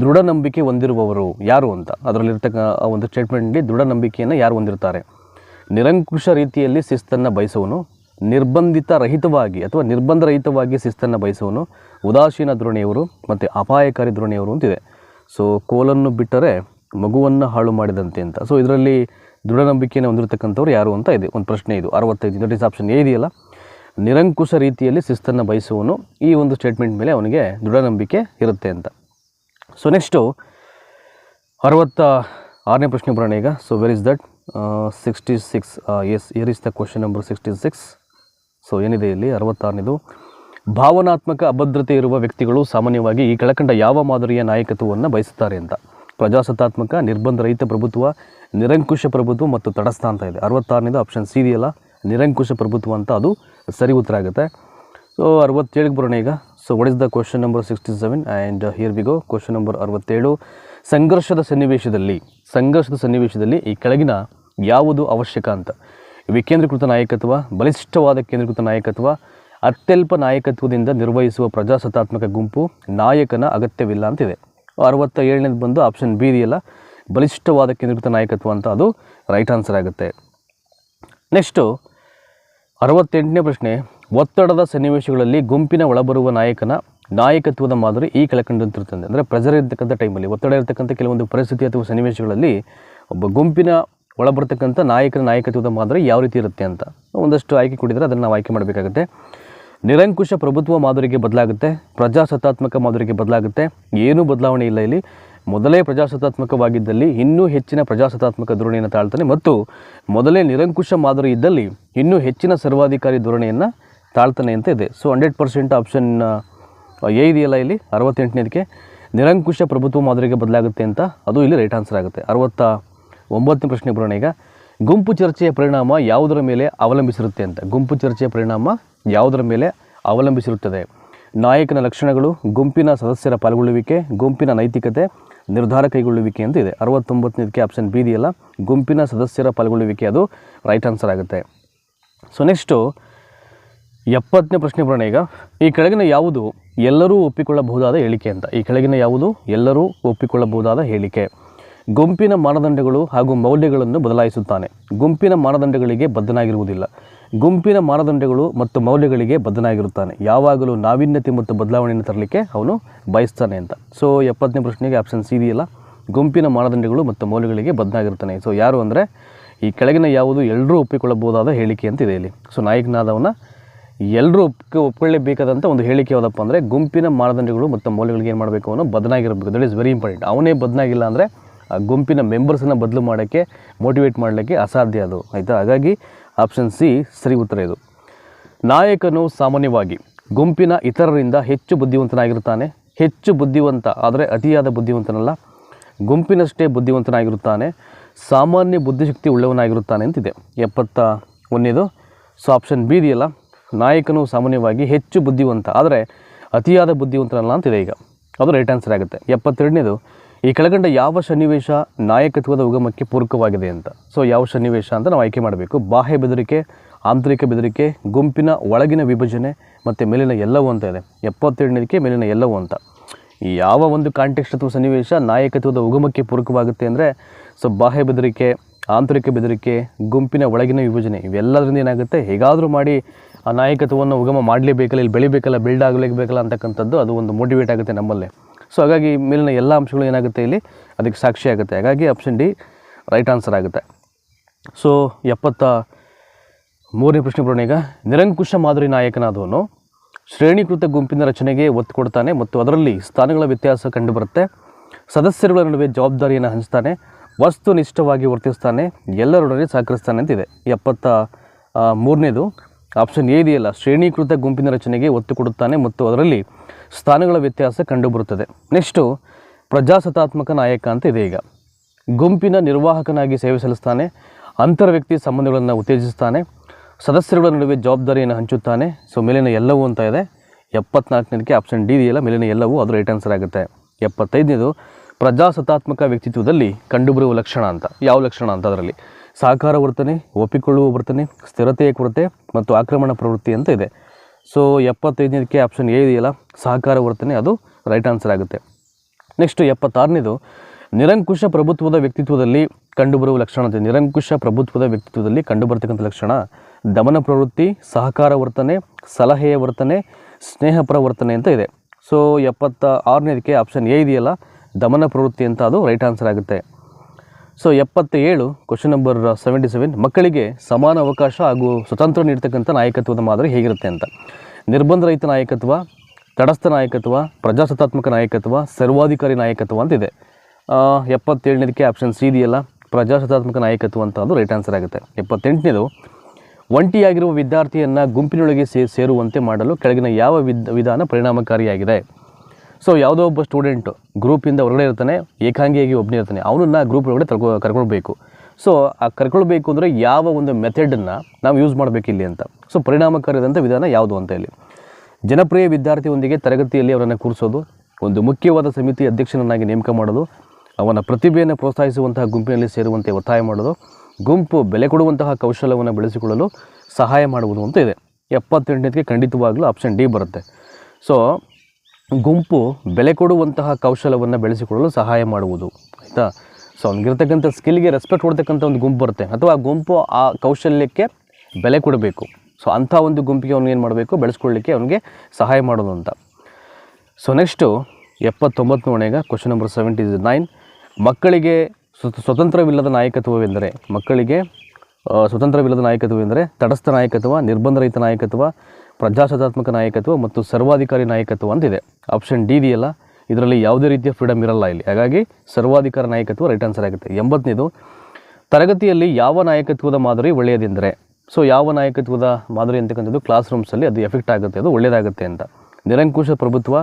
Speaker 1: ದೃಢ ನಂಬಿಕೆ ಹೊಂದಿರುವವರು ಯಾರು ಅಂತ? ಅದರಲ್ಲಿರ್ತಕ್ಕ ಆ ಒಂದು ಸ್ಟೇಟ್ಮೆಂಟಲ್ಲಿ ದೃಢ ನಂಬಿಕೆಯನ್ನು ಯಾರು ಹೊಂದಿರ್ತಾರೆ? ನಿರಂಕುಶ ರೀತಿಯಲ್ಲಿ ಶಿಸ್ತನ್ನು ಬಯಸುವನು ನಿರ್ಬಂಧಿತ ರಹಿತವಾಗಿ ಅಥವಾ ನಿರ್ಬಂಧ ರಹಿತವಾಗಿ ಶಿಸ್ತನ್ನು ಬಯಸುವನು ಉದಾಸೀನ ಧೋರಣೆಯವರು ಮತ್ತು ಅಪಾಯಕಾರಿ ಧೋರಣೆಯವರು ಅಂತಿದೆ ಸೊ ಕೋಲನ್ನು ಬಿಟ್ಟರೆ ಮಗುವನ್ನು ಹಾಳು ಮಾಡಿದಂತೆ ಅಂತ. ಸೊ ಇದರಲ್ಲಿ ದೃಢ ನಂಬಿಕೆಯನ್ನು ಹೊಂದಿರತಕ್ಕಂಥವ್ರು ಯಾರು ಅಂತ ಇದೆ. ಒಂದು ಪ್ರಶ್ನೆ ಇದು. ಅರವತ್ತೈದು ನೋಟಿಸ್ ಆಪ್ಷನ್ ಎ ಇದೆಯಲ್ಲ? ನಿರಂಕುಶ ರೀತಿಯಲ್ಲಿ ಶಿಸ್ತನ್ನು ಬಯಸುವನು ಈ ಒಂದು ಸ್ಟೇಟ್ಮೆಂಟ್ ಮೇಲೆ ಅವನಿಗೆ ದೃಢ ನಂಬಿಕೆ ಇರುತ್ತೆ ಅಂತ. ಸೊ ನೆಕ್ಸ್ಟು ಅರವತ್ತ ಆರನೇ ಪ್ರಶ್ನೆ ಬರೋಣ ಈಗ. So where is that sixty six yes here is the question number sixty six so ಏನಿದೆ ಇಲ್ಲಿ? ಅರವತ್ತಾರನೇದು. ಭಾವನಾತ್ಮಕ ಅಭದ್ರತೆ ಇರುವ ವ್ಯಕ್ತಿಗಳು ಸಾಮಾನ್ಯವಾಗಿ ಈ ಕೆಳಕಂಡ ಯಾವ ಮಾದರಿಯ ನಾಯಕತ್ವವನ್ನು ಬಯಸುತ್ತಾರೆ ಅಂತ. ಪ್ರಜಾಸತ್ತಾತ್ಮಕ, ನಿರ್ಬಂಧ ರಹಿತ ಪ್ರಭುತ್ವ, ನಿರಂಕುಶ ಪ್ರಭುತ್ವ ಮತ್ತು ತಟಸ್ಥ ಅಂತ ಇದೆ. ಅರವತ್ತಾರನೇದು ಆಪ್ಷನ್ ಸಿ ಇದೆಯಲ್ಲ? ನಿರಂಕುಶ ಪ್ರಭುತ್ವ ಅಂತ ಅದು ಸರಿ ಉತ್ತರ ಆಗುತ್ತೆ. ಸೊ ಅರವತ್ತೇಳಿಗೆ ಬರೋಣ ಈಗ. So what is the question number sixty seven and here we go question number ಅರವತ್ತೇಳು. ಸಂಘರ್ಷದ ಸನ್ನಿವೇಶದಲ್ಲಿ ಸಂಘರ್ಷದ ಸನ್ನಿವೇಶದಲ್ಲಿ ಈ ಕೆಳಗಿನ ಯಾವುದು ಅವಶ್ಯಕ ಅಂತ? ವಿಕೇಂದ್ರೀಕೃತ ನಾಯಕತ್ವ, ಬಲಿಷ್ಠವಾದ ಕೇಂದ್ರೀಕೃತ ನಾಯಕತ್ವ, ಅತ್ಯಲ್ಪ ನಾಯಕತ್ವದಿಂದ ನಿರ್ವಹಿಸುವ ಪ್ರಜಾಸತ್ತಾತ್ಮಕ ಗುಂಪು, ನಾಯಕನ ಅಗತ್ಯವಿಲ್ಲ ಅಂತಿದೆ. ಅರವತ್ತ ಏಳನೇದು ಬಂದು ಆಪ್ಷನ್ ಬಿ ಇದೆಯಲ್ಲ, ಬಲಿಷ್ಠವಾದ ಕೇಂದ್ರೀಕೃತ ನಾಯಕತ್ವ ಅಂತ ಅದು ರೈಟ್ ಆನ್ಸರ್ ಆಗುತ್ತೆ. ನೆಕ್ಸ್ಟು ಅರವತ್ತೆಂಟನೇ ಪ್ರಶ್ನೆ. ಒತ್ತಡದ ಸನ್ನಿವೇಶಗಳಲ್ಲಿ ಗುಂಪಿನ ಒಳಬರುವ ನಾಯಕನ ನಾಯಕತ್ವದ ಮಾದರಿ ಈ ಕೆಳಕಂಡಂತಿರ್ತದೆ ಅಂದರೆ ಪ್ರೆಜರ್ ಇರ್ತಕ್ಕಂಥ ಟೈಮಲ್ಲಿ ಒತ್ತಡ ಇರತಕ್ಕಂಥ ಕೆಲವೊಂದು ಪರಿಸ್ಥಿತಿ ಅಥವಾ ಸನ್ನಿವೇಶಗಳಲ್ಲಿ ಒಬ್ಬ ಗುಂಪಿನ ಒಳಬರ್ತಕ್ಕಂಥ ನಾಯಕನ ನಾಯಕತ್ವದ ಮಾದರಿ ಯಾವ ರೀತಿ ಇರುತ್ತೆ ಅಂತ ಒಂದಷ್ಟು ಆಯ್ಕೆ ಕೊಡಿದರೆ ಅದನ್ನು ನಾವು ಆಯ್ಕೆ ಮಾಡಬೇಕಾಗುತ್ತೆ. ನಿರಂಕುಶ ಪ್ರಭುತ್ವ ಮಾದರಿಗೆ ಬದಲಾಗುತ್ತೆ, ಪ್ರಜಾಸತ್ತಾತ್ಮಕ ಮಾದರಿಗೆ ಬದಲಾಗುತ್ತೆ. ಏನೂ ಬದಲಾವಣೆ ಇಲ್ಲ ಇಲ್ಲಿ. ಮೊದಲೇ ಪ್ರಜಾಸತ್ತಾತ್ಮಕವಾಗಿದ್ದಲ್ಲಿ ಇನ್ನೂ ಹೆಚ್ಚಿನ ಪ್ರಜಾಸತ್ತಾತ್ಮಕ ಧೋರಣೆಯನ್ನು ತಾಳ್ತಾನೆ ಮತ್ತು ಮೊದಲೇ ನಿರಂಕುಶ ಮಾದರಿ ಇದ್ದಲ್ಲಿ ಇನ್ನೂ ಹೆಚ್ಚಿನ ಸರ್ವಾಧಿಕಾರಿ ಧೋರಣೆಯನ್ನು ತಾಳ್ತಾನೆ ಅಂತ ಇದೆ. So hundred percent option A ಇದೆಯಲ್ಲ ಇಲ್ಲಿ? ಅರವತ್ತೆಂಟನೇದಕ್ಕೆ ನಿರಂಕುಶ ಪ್ರಭುತ್ವ ಮಾದರಿಗೆ ಬದಲಾಗುತ್ತೆ ಅಂತ ಅದು ಇಲ್ಲಿ ರೈಟ್ ಆನ್ಸರ್ ಆಗುತ್ತೆ. ಅರವತ್ತ ಒಂಬತ್ತನೇ ಪ್ರಶ್ನೆ ಬರೋಣ ಈಗ. ಗುಂಪು ಚರ್ಚೆಯ ಪರಿಣಾಮ ಯಾವುದರ ಮೇಲೆ ಅವಲಂಬಿಸಿರುತ್ತೆ ಅಂತ. ಗುಂಪು ಚರ್ಚೆಯ ಪರಿಣಾಮ ಯಾವುದರ ಮೇಲೆ ಅವಲಂಬಿಸಿರುತ್ತದೆ? ನಾಯಕನ ಲಕ್ಷಣಗಳು, ಗುಂಪಿನ ಸದಸ್ಯರ ಪಾಲ್ಗೊಳ್ಳುವಿಕೆ, ಗುಂಪಿನ ನೈತಿಕತೆ, ನಿರ್ಧಾರ ಕೈಗೊಳ್ಳುವಿಕೆ ಅಂತ ಇದೆ. ಅರವತ್ತೊಂಬತ್ತನೇದಕ್ಕೆ ಆಪ್ಷನ್ ಬಿ ಇದೆಯಲ್ಲ. ಗುಂಪಿನ ಸದಸ್ಯರ ಪಾಲ್ಗೊಳ್ಳುವಿಕೆ ಅದು ರೈಟ್ ಆನ್ಸರ್ ಆಗುತ್ತೆ. ಸೊ ನೆಕ್ಸ್ಟು ಎಪ್ಪತ್ತನೇ ಪ್ರಶ್ನೆ ಬರೋಣ ಈಗ. ಈ ಕೆಳಗಿನ ಯಾವುದು ಎಲ್ಲರೂ ಒಪ್ಪಿಕೊಳ್ಳಬಹುದಾದ ಹೇಳಿಕೆ ಅಂತ. ಈ ಕೆಳಗಿನ ಯಾವುದು ಎಲ್ಲರೂ ಒಪ್ಪಿಕೊಳ್ಳಬಹುದಾದ ಹೇಳಿಕೆ. ಗುಂಪಿನ ಮಾನದಂಡಗಳು ಹಾಗೂ ಮೌಲ್ಯಗಳನ್ನು ಬದಲಾಯಿಸುತ್ತಾನೆ. ಗುಂಪಿನ ಮಾನದಂಡಗಳಿಗೆ ಬದ್ಧನಾಗಿರುವುದಿಲ್ಲ. ಗುಂಪಿನ ಮಾನದಂಡಗಳು ಮತ್ತು ಮೌಲ್ಯಗಳಿಗೆ ಬದ್ಧನಾಗಿರುತ್ತಾನೆ. ಯಾವಾಗಲೂ ನಾವೀನ್ಯತೆ ಮತ್ತು ಬದಲಾವಣೆಯನ್ನು ತರಲಿಕ್ಕೆ ಅವನು ಬಯಸ್ತಾನೆ ಅಂತ. ಸೊ ಎಪ್ಪತ್ತನೇ ಪ್ರಶ್ನೆಗೆ ಆಪ್ಷನ್ ಸಿ ಇದೆಯಲ್ಲ? ಗುಂಪಿನ ಮಾನದಂಡಗಳು ಮತ್ತು ಮೌಲ್ಯಗಳಿಗೆ ಬದ್ಧನಾಗಿರ್ತಾನೆ ಸೊ ಯಾರು ಅಂದರೆ ಈ ಕೆಳಗಿನ ಯಾವುದು ಎಲ್ಲರೂ ಒಪ್ಪಿಕೊಳ್ಳಬಹುದಾದ ಹೇಳಿಕೆ ಅಂತ ಇದೆ ಇಲ್ಲಿ. ಸೊ ನಾಯಕನಾದವನ ಎಲ್ಲರೂ ಒಪ್ಕೊ ಒಪ್ಕೊಳ್ಳೇಬೇಕಾದಂಥ ಒಂದು ಹೇಳಿಕೆ ಯಾವುದಪ್ಪ ಅಂದರೆ ಗುಂಪಿನ ಮಾನದಂಡಗಳು ಮತ್ತು ಮೌಲ್ಯಗಳಿಗೆ ಏನು ಮಾಡಬೇಕು ಅವನು ಬದಲಾಗಿರಬೇಕು. ದಟ್ ಈಸ್ ವೆರಿ ಇಂಪಾರ್ಟೆಂಟ್ ಅವನೇ ಬದನಾಗಿಲ್ಲ ಅಂದರೆ, ಆ ಗುಂಪಿನ ಮೆಂಬರ್ಸನ್ನು ಬದಲು ಮಾಡೋಕ್ಕೆ ಮೋಟಿವೇಟ್ ಮಾಡಲಿಕ್ಕೆ ಅಸಾಧ್ಯ ಅದು. ಆಯಿತಾ? ಹಾಗಾಗಿ ಆಪ್ಷನ್ ಸಿ ಸರಿ ಉತ್ತರ ಇದು. ನಾಯಕನು ಸಾಮಾನ್ಯವಾಗಿ ಗುಂಪಿನ ಇತರರಿಂದ ಹೆಚ್ಚು ಬುದ್ಧಿವಂತನಾಗಿರುತ್ತಾನೆ. ಹೆಚ್ಚು ಬುದ್ಧಿವಂತ ಆದರೆ ಅತಿಯಾದ ಬುದ್ಧಿವಂತನಲ್ಲ. ಗುಂಪಿನಷ್ಟೇ ಬುದ್ಧಿವಂತನಾಗಿರುತ್ತಾನೆ. ಸಾಮಾನ್ಯ ಬುದ್ಧಿಶಕ್ತಿ ಉಳ್ಳವನಾಗಿರುತ್ತಾನೆ ಅಂತಿದೆ. ಎಪ್ಪತ್ತ ಒಂದನೇದು. ಸೊ ಆಪ್ಷನ್ ಬಿ ಇದೆಯಲ್ಲ? ನಾಯಕನು ಸಾಮಾನ್ಯವಾಗಿ ಹೆಚ್ಚು ಬುದ್ಧಿವಂತ, ಆದರೆ ಅತಿಯಾದ ಬುದ್ಧಿವಂತನಲ್ಲ ಅಂತಿದೆ ಈಗ. ಅದು ರೈಟ್ ಆನ್ಸರ್ ಆಗುತ್ತೆ. ಎಪ್ಪತ್ತೆರಡನೇದು, ಈ ಕೆಳಗಂಡ ಯಾವ ಸನ್ನಿವೇಶ ನಾಯಕತ್ವದ ಉಗಮಕ್ಕೆ ಪೂರಕವಾಗಿದೆ ಅಂತ. ಸೊ, ಯಾವ ಸನ್ನಿವೇಶ ಅಂತ ನಾವು ಆಯ್ಕೆ ಮಾಡಬೇಕು. ಬಾಹ್ಯ ಬೆದರಿಕೆ, ಆಂತರಿಕ ಬೆದರಿಕೆ, ಗುಂಪಿನ ಒಳಗಿನ ವಿಭಜನೆ, ಮತ್ತು ಮೇಲಿನ ಎಲ್ಲವೂ ಅಂತ ಇದೆ. ಎಪ್ಪತ್ತೆರಡನೇದಕ್ಕೆ ಮೇಲಿನ ಎಲ್ಲವೂ ಅಂತ. ಯಾವ ಒಂದು ಕಾಂಟೆಕ್ಸ್ಟ್ ಅಥವಾ ಸನ್ನಿವೇಶ ನಾಯಕತ್ವದ ಉಗಮಕ್ಕೆ ಪೂರಕವಾಗುತ್ತೆ ಅಂದರೆ, ಸೊ, ಬಾಹ್ಯ ಬೆದರಿಕೆ, ಆಂತರಿಕ ಬೆದರಿಕೆ, ಗುಂಪಿನ ಒಳಗಿನ ವಿಭಜನೆ, ಇವೆಲ್ಲದರಿಂದ ಏನಾಗುತ್ತೆ? ಹೇಗಾದರೂ ಮಾಡಿ ಆ ನಾಯಕತ್ವವನ್ನು ಉಗಮ ಮಾಡಲೇಬೇಕಲ್ಲ, ಇಲ್ಲಿ ಬೆಳಿಬೇಕಲ್ಲ ಬಿಲ್ಡ್ ಆಗಲೇಬೇಕಲ್ಲ ಅಂತಕ್ಕಂಥದ್ದು ಅದು ಒಂದು ಮೋಟಿವೇಟ್ ಆಗುತ್ತೆ ನಮ್ಮಲ್ಲೇ. ಸೊ ಹಾಗಾಗಿ ಮೇಲಿನ ಎಲ್ಲ ಅಂಶಗಳು ಏನಾಗುತ್ತೆ ಇಲ್ಲಿ, ಅದಕ್ಕೆ ಸಾಕ್ಷಿ ಆಗುತ್ತೆ. ಹಾಗಾಗಿ ಆಪ್ಷನ್ ಡಿ ರೈಟ್ ಆನ್ಸರ್ ಆಗುತ್ತೆ. ಸೊ ಎಪ್ಪತ್ತ ಮೂರನೇ ಪ್ರಶ್ನೆ ಬರೋಣ ಈಗ. ನಿರಂಕುಶ ಮಾದರಿ ನಾಯಕನಾದವನು ಶ್ರೇಣೀಕೃತ ಗುಂಪಿನ ರಚನೆಗೆ ಒತ್ತು ಕೊಡ್ತಾನೆ ಮತ್ತು ಅದರಲ್ಲಿ ಸ್ಥಾನಗಳ ವ್ಯತ್ಯಾಸ ಕಂಡುಬರುತ್ತೆ. ಸದಸ್ಯರುಗಳ ನಡುವೆ ಜವಾಬ್ದಾರಿಯನ್ನು ಹಂಚ್ತಾನೆ, ವಸ್ತುನಿಷ್ಠವಾಗಿ ವರ್ತಿಸ್ತಾನೆ, ಎಲ್ಲರೊಡನೆ ಸಹಕರಿಸ್ತಾನೆ ಅಂತಿದೆ. ಎಪ್ಪತ್ತ ಮೂರನೇದು ಆಪ್ಷನ್ ಎ ಇದೆಯಲ್ಲ, ಶ್ರೇಣೀಕೃತ ಗುಂಪಿನ ರಚನೆಗೆ ಒತ್ತು ಕೊಡುತ್ತಾನೆ ಮತ್ತು ಅದರಲ್ಲಿ ಸ್ಥಾನಗಳ ವ್ಯತ್ಯಾಸ ಕಂಡುಬರುತ್ತದೆ. ನೆಕ್ಸ್ಟು ಪ್ರಜಾಸತ್ತಾತ್ಮಕ ನಾಯಕ ಅಂತ ಇದೆ ಈಗ. ಗುಂಪಿನ ನಿರ್ವಾಹಕನಾಗಿ ಸೇವೆ ಸಲ್ಲಿಸ್ತಾನೆ, ಅಂತರ ವ್ಯಕ್ತಿ ಸಂಬಂಧಗಳನ್ನು ಉತ್ತೇಜಿಸ್ತಾನೆ, ಸದಸ್ಯರುಗಳ ನಡುವೆ ಜವಾಬ್ದಾರಿಯನ್ನು ಹಂಚುತ್ತಾನೆ. ಸೊ ಮೇಲಿನ ಎಲ್ಲವೂ ಅಂತ ಇದೆ. ಎಪ್ಪತ್ನಾಲ್ಕನೇದಕ್ಕೆ ಆಪ್ಷನ್ ಡಿ ಇದೆಯಲ್ಲ, ಮೇಲಿನ ಎಲ್ಲವೂ ಅದು ರೈಟ್ ಆನ್ಸರ್ ಆಗುತ್ತೆ. ಎಪ್ಪತ್ತೈದನೇದು ಪ್ರಜಾಸತ್ತಾತ್ಮಕ ವ್ಯಕ್ತಿತ್ವದಲ್ಲಿ ಕಂಡುಬರುವ ಲಕ್ಷಣ ಅಂತ. ಯಾವ ಲಕ್ಷಣ ಅಂತ ಅದರಲ್ಲಿ? ಸಹಕಾರ ವರ್ತನೆ, ಒಪ್ಪಿಕೊಳ್ಳುವ ವರ್ತನೆ, ಸ್ಥಿರತೆಯ ಕೊರತೆ ಮತ್ತು ಆಕ್ರಮಣ ಪ್ರವೃತ್ತಿ ಅಂತ ಇದೆ. ಸೊ ಎಪ್ಪತ್ತೈದನೇದಕ್ಕೆ ಆಪ್ಷನ್ ಎ ಇದೆಯಲ್ಲ? ಸಹಕಾರ ವರ್ತನೆ, ಅದು ರೈಟ್ ಆನ್ಸರ್ ಆಗುತ್ತೆ. ನೆಕ್ಸ್ಟ್ ಎಪ್ಪತ್ತಾರನೇದು, ನಿರಂಕುಶ ಪ್ರಭುತ್ವದ ವ್ಯಕ್ತಿತ್ವದಲ್ಲಿ ಕಂಡುಬರುವ ಲಕ್ಷಣ ಅಂತ ನಿರಂಕುಶ ಪ್ರಭುತ್ವದ ವ್ಯಕ್ತಿತ್ವದಲ್ಲಿ ಕಂಡುಬರ್ತಕ್ಕಂಥ ಲಕ್ಷಣ, ದಮನ ಪ್ರವೃತ್ತಿ, ಸಹಕಾರ ವರ್ತನೆ, ಸಲಹೆಯ ವರ್ತನೆ, ಸ್ನೇಹಪರ ವರ್ತನೆ ಅಂತ ಇದೆ. ಸೊ ಎಪ್ಪತ್ತ ಆರನೇದಕ್ಕೆ ಆಪ್ಷನ್ ಎ ಇದೆಯಲ್ಲ? ದಮನ ಪ್ರವೃತ್ತಿ ಅಂತ ಅದು ರೈಟ್ ಆನ್ಸರ್ ಆಗುತ್ತೆ. ಸೊ ಎಪ್ಪತ್ತ ಏಳು ಕ್ವಶನ್ ನಂಬರ್ ಸೆವೆಂಟಿ ಸೆವೆನ್ ಮಕ್ಕಳಿಗೆ ಸಮಾನ ಅವಕಾಶ ಹಾಗೂ ಸ್ವತಂತ್ರ ನೀಡ್ತಕ್ಕಂಥ ನಾಯಕತ್ವದ ಮಾದರಿ ಹೇಗಿರುತ್ತೆ ಅಂತ. ನಿರ್ಬಂಧ ರಹಿತ ನಾಯಕತ್ವ, ತಟಸ್ಥ ನಾಯಕತ್ವ, ಪ್ರಜಾಸತ್ತಾತ್ಮಕ ನಾಯಕತ್ವ, ಸರ್ವಾಧಿಕಾರಿ ನಾಯಕತ್ವ ಅಂತಿದೆ ಎಪ್ಪತ್ತೇಳನೇದಕ್ಕೆ ಆಪ್ಷನ್ ಸಿ ಇದೆಯಲ್ಲ, ಪ್ರಜಾಸತ್ತಾತ್ಮಕ ನಾಯಕತ್ವ ಅಂತ ಅದು ರೈಟ್ ಆನ್ಸರ್ ಆಗುತ್ತೆ. ಎಪ್ಪತ್ತೆಂಟನೇದು, ಒಂಟಿಯಾಗಿರುವ ವಿದ್ಯಾರ್ಥಿಯನ್ನು ಗುಂಪಿನೊಳಗೆ ಸೇರುವಂತೆ ಮಾಡಲು ಕೆಳಗಿನ ಯಾವ ವಿಧಾನ ಪರಿಣಾಮಕಾರಿಯಾಗಿದೆ? ಸೊ ಯಾವುದೋ ಒಬ್ಬ ಸ್ಟೂಡೆಂಟು ಗ್ರೂಪಿಂದ ಹೊರಗಡೆ ಇರ್ತಾನೆ, ಏಕಾಂಗಿಯಾಗಿ ಒಬ್ಬನೇ ಇರ್ತಾನೆ. ಅವನನ್ನು ಗ್ರೂಪ್ ಒಳಗಡೆ ತರ್ಕೊ, ಕರ್ಕೊಳ್ಬೇಕು. ಸೊ ಆ ಕರ್ಕೊಳ್ಬೇಕು ಅಂದರೆ ಯಾವ ಒಂದು ಮೆಥಡನ್ನು ನಾವು ಯೂಸ್ ಮಾಡಬೇಕು ಇಲ್ಲಿ ಅಂತ. ಸೊ ಪರಿಣಾಮಕಾರಿಯಾದಂಥ ವಿಧಾನ ಯಾವುದು ಅಂತ ಹೇಳಿ. ಜನಪ್ರಿಯ ವಿದ್ಯಾರ್ಥಿಯೊಂದಿಗೆ ತರಗತಿಯಲ್ಲಿ ಅವರನ್ನು ಕೂರಿಸೋದು, ಒಂದು ಮುಖ್ಯವಾದ ಸಮಿತಿ ಅಧ್ಯಕ್ಷನನ್ನಾಗಿ ನೇಮಕ ಮಾಡೋದು, ಅವನ ಪ್ರತಿಭೆಯನ್ನು ಪ್ರೋತ್ಸಾಹಿಸುವಂತಹ ಗುಂಪಿನಲ್ಲಿ ಸೇರುವಂತೆ ಒತ್ತಾಯ ಮಾಡೋದು, ಗುಂಪು ಬೆಲೆ ಕೊಡುವಂತಹ ಕೌಶಲ್ಯವನ್ನು ಬೆಳೆಸಿಕೊಳ್ಳಲು ಸಹಾಯ ಮಾಡುವುದು ಅಂತ ಇದೆ. ಎಪ್ಪತ್ತೆಂಟನೇದಕ್ಕೆ ಖಂಡಿತವಾಗಲೂ ಆಪ್ಷನ್ ಡಿ ಬರುತ್ತೆ. ಸೊ ಗುಂಪು ಬೆಲೆ ಕೊಡುವಂತಹ ಕೌಶಲವನ್ನು ಬೆಳೆಸಿಕೊಳ್ಳಲು ಸಹಾಯ ಮಾಡುವುದು, ಆಯಿತಾ? ಸೊ ಅವ್ನಿಗಿರ್ತಕ್ಕಂಥ ಸ್ಕಿಲ್ಗೆ ರೆಸ್ಪೆಕ್ಟ್ ಕೊಡ್ತಕ್ಕಂಥ ಒಂದು ಗುಂಪು ಬರುತ್ತೆ. ಅಥವಾ ಆ ಗುಂಪು ಆ ಕೌಶಲ್ಯಕ್ಕೆ ಬೆಲೆ ಕೊಡಬೇಕು. ಸೊ ಅಂಥ ಒಂದು ಗುಂಪಿಗೆ ಏನು ಮಾಡಬೇಕು? ಬೆಳೆಸ್ಕೊಳ್ಳಿಕ್ಕೆ ಅವನಿಗೆ ಸಹಾಯ ಮಾಡೋದು ಅಂತ. ಸೊ ನೆಕ್ಸ್ಟು ಎಪ್ಪತ್ತೊಂಬತ್ತು ನೋಡೀಗ ಕ್ವಶನ್ ನಂಬರ್ ಸೆವೆಂಟಿ ನೈನ್ ಮಕ್ಕಳಿಗೆ ಸ್ವ- ಸ್ವತಂತ್ರವಿಲ್ಲದ ನಾಯಕತ್ವವೆಂದರೆ, ಮಕ್ಕಳಿಗೆ ಸ್ವತಂತ್ರವಿಲ್ಲದ ಸ್ವತಂತ್ರವಿಲ್ಲದ ನಾಯಕತ್ವವೆಂದರೆ ತಟಸ್ಥ ನಾಯಕತ್ವ ನಿರ್ಬಂಧರಹಿತ ನಾಯಕತ್ವ, ಪ್ರಜಾಸತ್ತಾತ್ಮಕ ನಾಯಕತ್ವ ಮತ್ತು ಸರ್ವಾಧಿಕಾರಿ ನಾಯಕತ್ವ ಅಂತಿದೆ. ಆಪ್ಷನ್ ಡಿ ಇದೆಯಲ್ಲ, ಇದರಲ್ಲಿ ಯಾವುದೇ ರೀತಿಯ ಫ್ರೀಡಮ್ ಇರಲ್ಲ ಇಲ್ಲಿ. ಹಾಗಾಗಿ ಸರ್ವಾಧಿಕಾರ ನಾಯಕತ್ವ ರೈಟ್ ಆನ್ಸರ್ ಆಗುತ್ತೆ. ಎಂಬತ್ತನೇದು, ತರಗತಿಯಲ್ಲಿ ಯಾವ ನಾಯಕತ್ವದ ಮಾದರಿ ಒಳ್ಳೆಯದೆಂದರೆ? ಸೊ ಯಾವ ನಾಯಕತ್ವದ ಮಾದರಿ ಅಂತಕ್ಕಂಥದ್ದು ಕ್ಲಾಸ್ ರೂಮ್ಸಲ್ಲಿ ಅದು ಎಫೆಕ್ಟ್ ಆಗುತ್ತೆ, ಅದು ಒಳ್ಳೆಯದಾಗುತ್ತೆ ಅಂತ. ನಿರಂಕುಶ ಪ್ರಭುತ್ವ,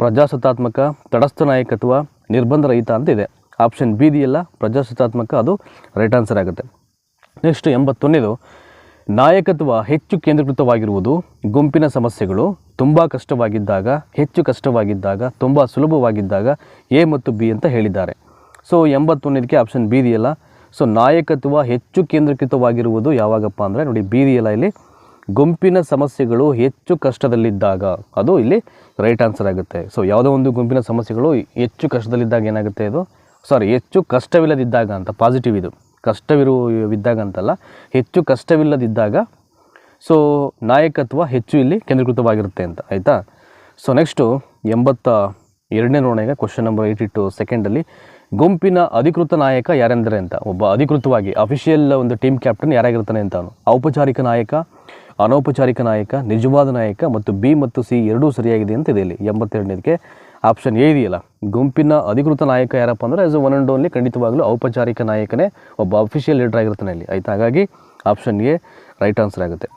Speaker 1: ಪ್ರಜಾಸತ್ತಾತ್ಮಕ ತಡಸ್ಥ ನಾಯಕತ್ವ, ನಿರ್ಬಂಧ ರಹಿತ ಅಂತ ಇದೆ. ಆಪ್ಷನ್ ಬಿ ಇದೆಯಲ್ಲ, ಪ್ರಜಾಸತ್ತಾತ್ಮಕ ಅದು ರೈಟ್ ಆನ್ಸರ್ ಆಗುತ್ತೆ. ನೆಕ್ಸ್ಟ್ ಎಂಬತ್ತೊಂದನೇದು ನಾಯಕತ್ವ ಹೆಚ್ಚು ಕೇಂದ್ರೀಕೃತವಾಗಿರುವುದು ಗುಂಪಿನ ಸಮಸ್ಯೆಗಳು. ತುಂಬ ಕಷ್ಟವಾಗಿದ್ದಾಗ, ಹೆಚ್ಚು ಕಷ್ಟವಾಗಿದ್ದಾಗ, ತುಂಬ ಸುಲಭವಾಗಿದ್ದಾಗ ಎ ಮತ್ತು ಬಿ ಅಂತ ಹೇಳಿದ್ದಾರೆ. ಸೊ, ಎಂಬತ್ತೊಂದಕ್ಕೆ ಆಪ್ಷನ್ ಬಿ ಇದೆಯಲ್ಲ? ಸೊ, ನಾಯಕತ್ವ ಹೆಚ್ಚು ಕೇಂದ್ರೀಕೃತವಾಗಿರುವುದು ಯಾವಾಗಪ್ಪ ಅಂದರೆ ನೋಡಿ, ಬಿ ಇದೆಯಲ್ಲ ಇಲ್ಲಿ. ಗುಂಪಿನ ಸಮಸ್ಯೆಗಳು ಹೆಚ್ಚು ಕಷ್ಟದಲ್ಲಿದ್ದಾಗ, ಅದು ಇಲ್ಲಿ ರೈಟ್ ಆನ್ಸರ್ ಆಗುತ್ತೆ. ಸೊ, ಯಾವುದೋ ಒಂದು ಗುಂಪಿನ ಸಮಸ್ಯೆಗಳು ಹೆಚ್ಚು ಕಷ್ಟದಲ್ಲಿದ್ದಾಗ ಏನಾಗುತ್ತೆ ಇದು? ಸಾರಿ ಹೆಚ್ಚು ಕಷ್ಟವಿಲ್ಲದಿದ್ದಾಗ ಅಂತ ಪಾಸಿಟಿವ್ ಇದು. ಕಷ್ಟವಿರುವಿದ್ದಾಗ ಅಂತಲ್ಲ ಹೆಚ್ಚು ಕಷ್ಟವಿಲ್ಲದಿದ್ದಾಗ ಸೊ ನಾಯಕತ್ವ ಹೆಚ್ಚು ಇಲ್ಲಿ ಕೇಂದ್ರೀಕೃತವಾಗಿರುತ್ತೆ ಅಂತ, ಆಯಿತಾ? ಸೊ ನೆಕ್ಸ್ಟು ಎಂಬತ್ತ ಎರಡನೇ ನೋಡೋಣ ಕ್ವಶನ್ ನಂಬರ್ ಏಯ್ಟಿ ಟು ಸೆಕೆಂಡಲ್ಲಿ ಗುಂಪಿನ ಅಧಿಕೃತ ನಾಯಕ ಯಾರೆಂದರೆ ಅಂತ, ಒಬ್ಬ ಅಧಿಕೃತವಾಗಿ ಅಫಿಷಿಯಲ್ ಒಂದು ಟೀಮ್ ಕ್ಯಾಪ್ಟನ್ ಯಾರಾಗಿರ್ತಾನೆ ಅಂತ ಅವನು. ಔಪಚಾರಿಕ ನಾಯಕ, ಅನೌಪಚಾರಿಕ ನಾಯಕ, ನಿಜವಾದ ನಾಯಕ ಮತ್ತು ಬಿ ಮತ್ತು ಸಿ ಎರಡೂ ಸರಿಯಾಗಿದೆ ಅಂತ ಇದೆ ಇಲ್ಲಿ, ಎಂಬತ್ತೆರಡನೇದಕ್ಕೆ. ಆಪ್ಷನ್ ಎ ಇದೆಯಲ್ಲ, ಗುಂಪಿನ ಅಧಿಕೃತ ನಾಯಕ ಯಾರಪ್ಪ ಅಂದರೆ ಆಸ್ ಒನ್ ಆ್ಯಂಡ್ ಓನ್ಲಿ ಖಂಡಿತವಾಗಲೂ ಔಪಚಾರಿಕ ನಾಯಕನೇ ಒಬ್ಬ ಅಫಿಷಿಯಲ್ ಲೀಡರ್ ಆಗಿರ್ತಾನೆ ಇಲ್ಲಿ ಆಯ್ತು? ಹಾಗಾಗಿ ಆಪ್ಷನ್ ಎ ರೈಟ್ ಆನ್ಸರ್ ಆಗುತ್ತೆ.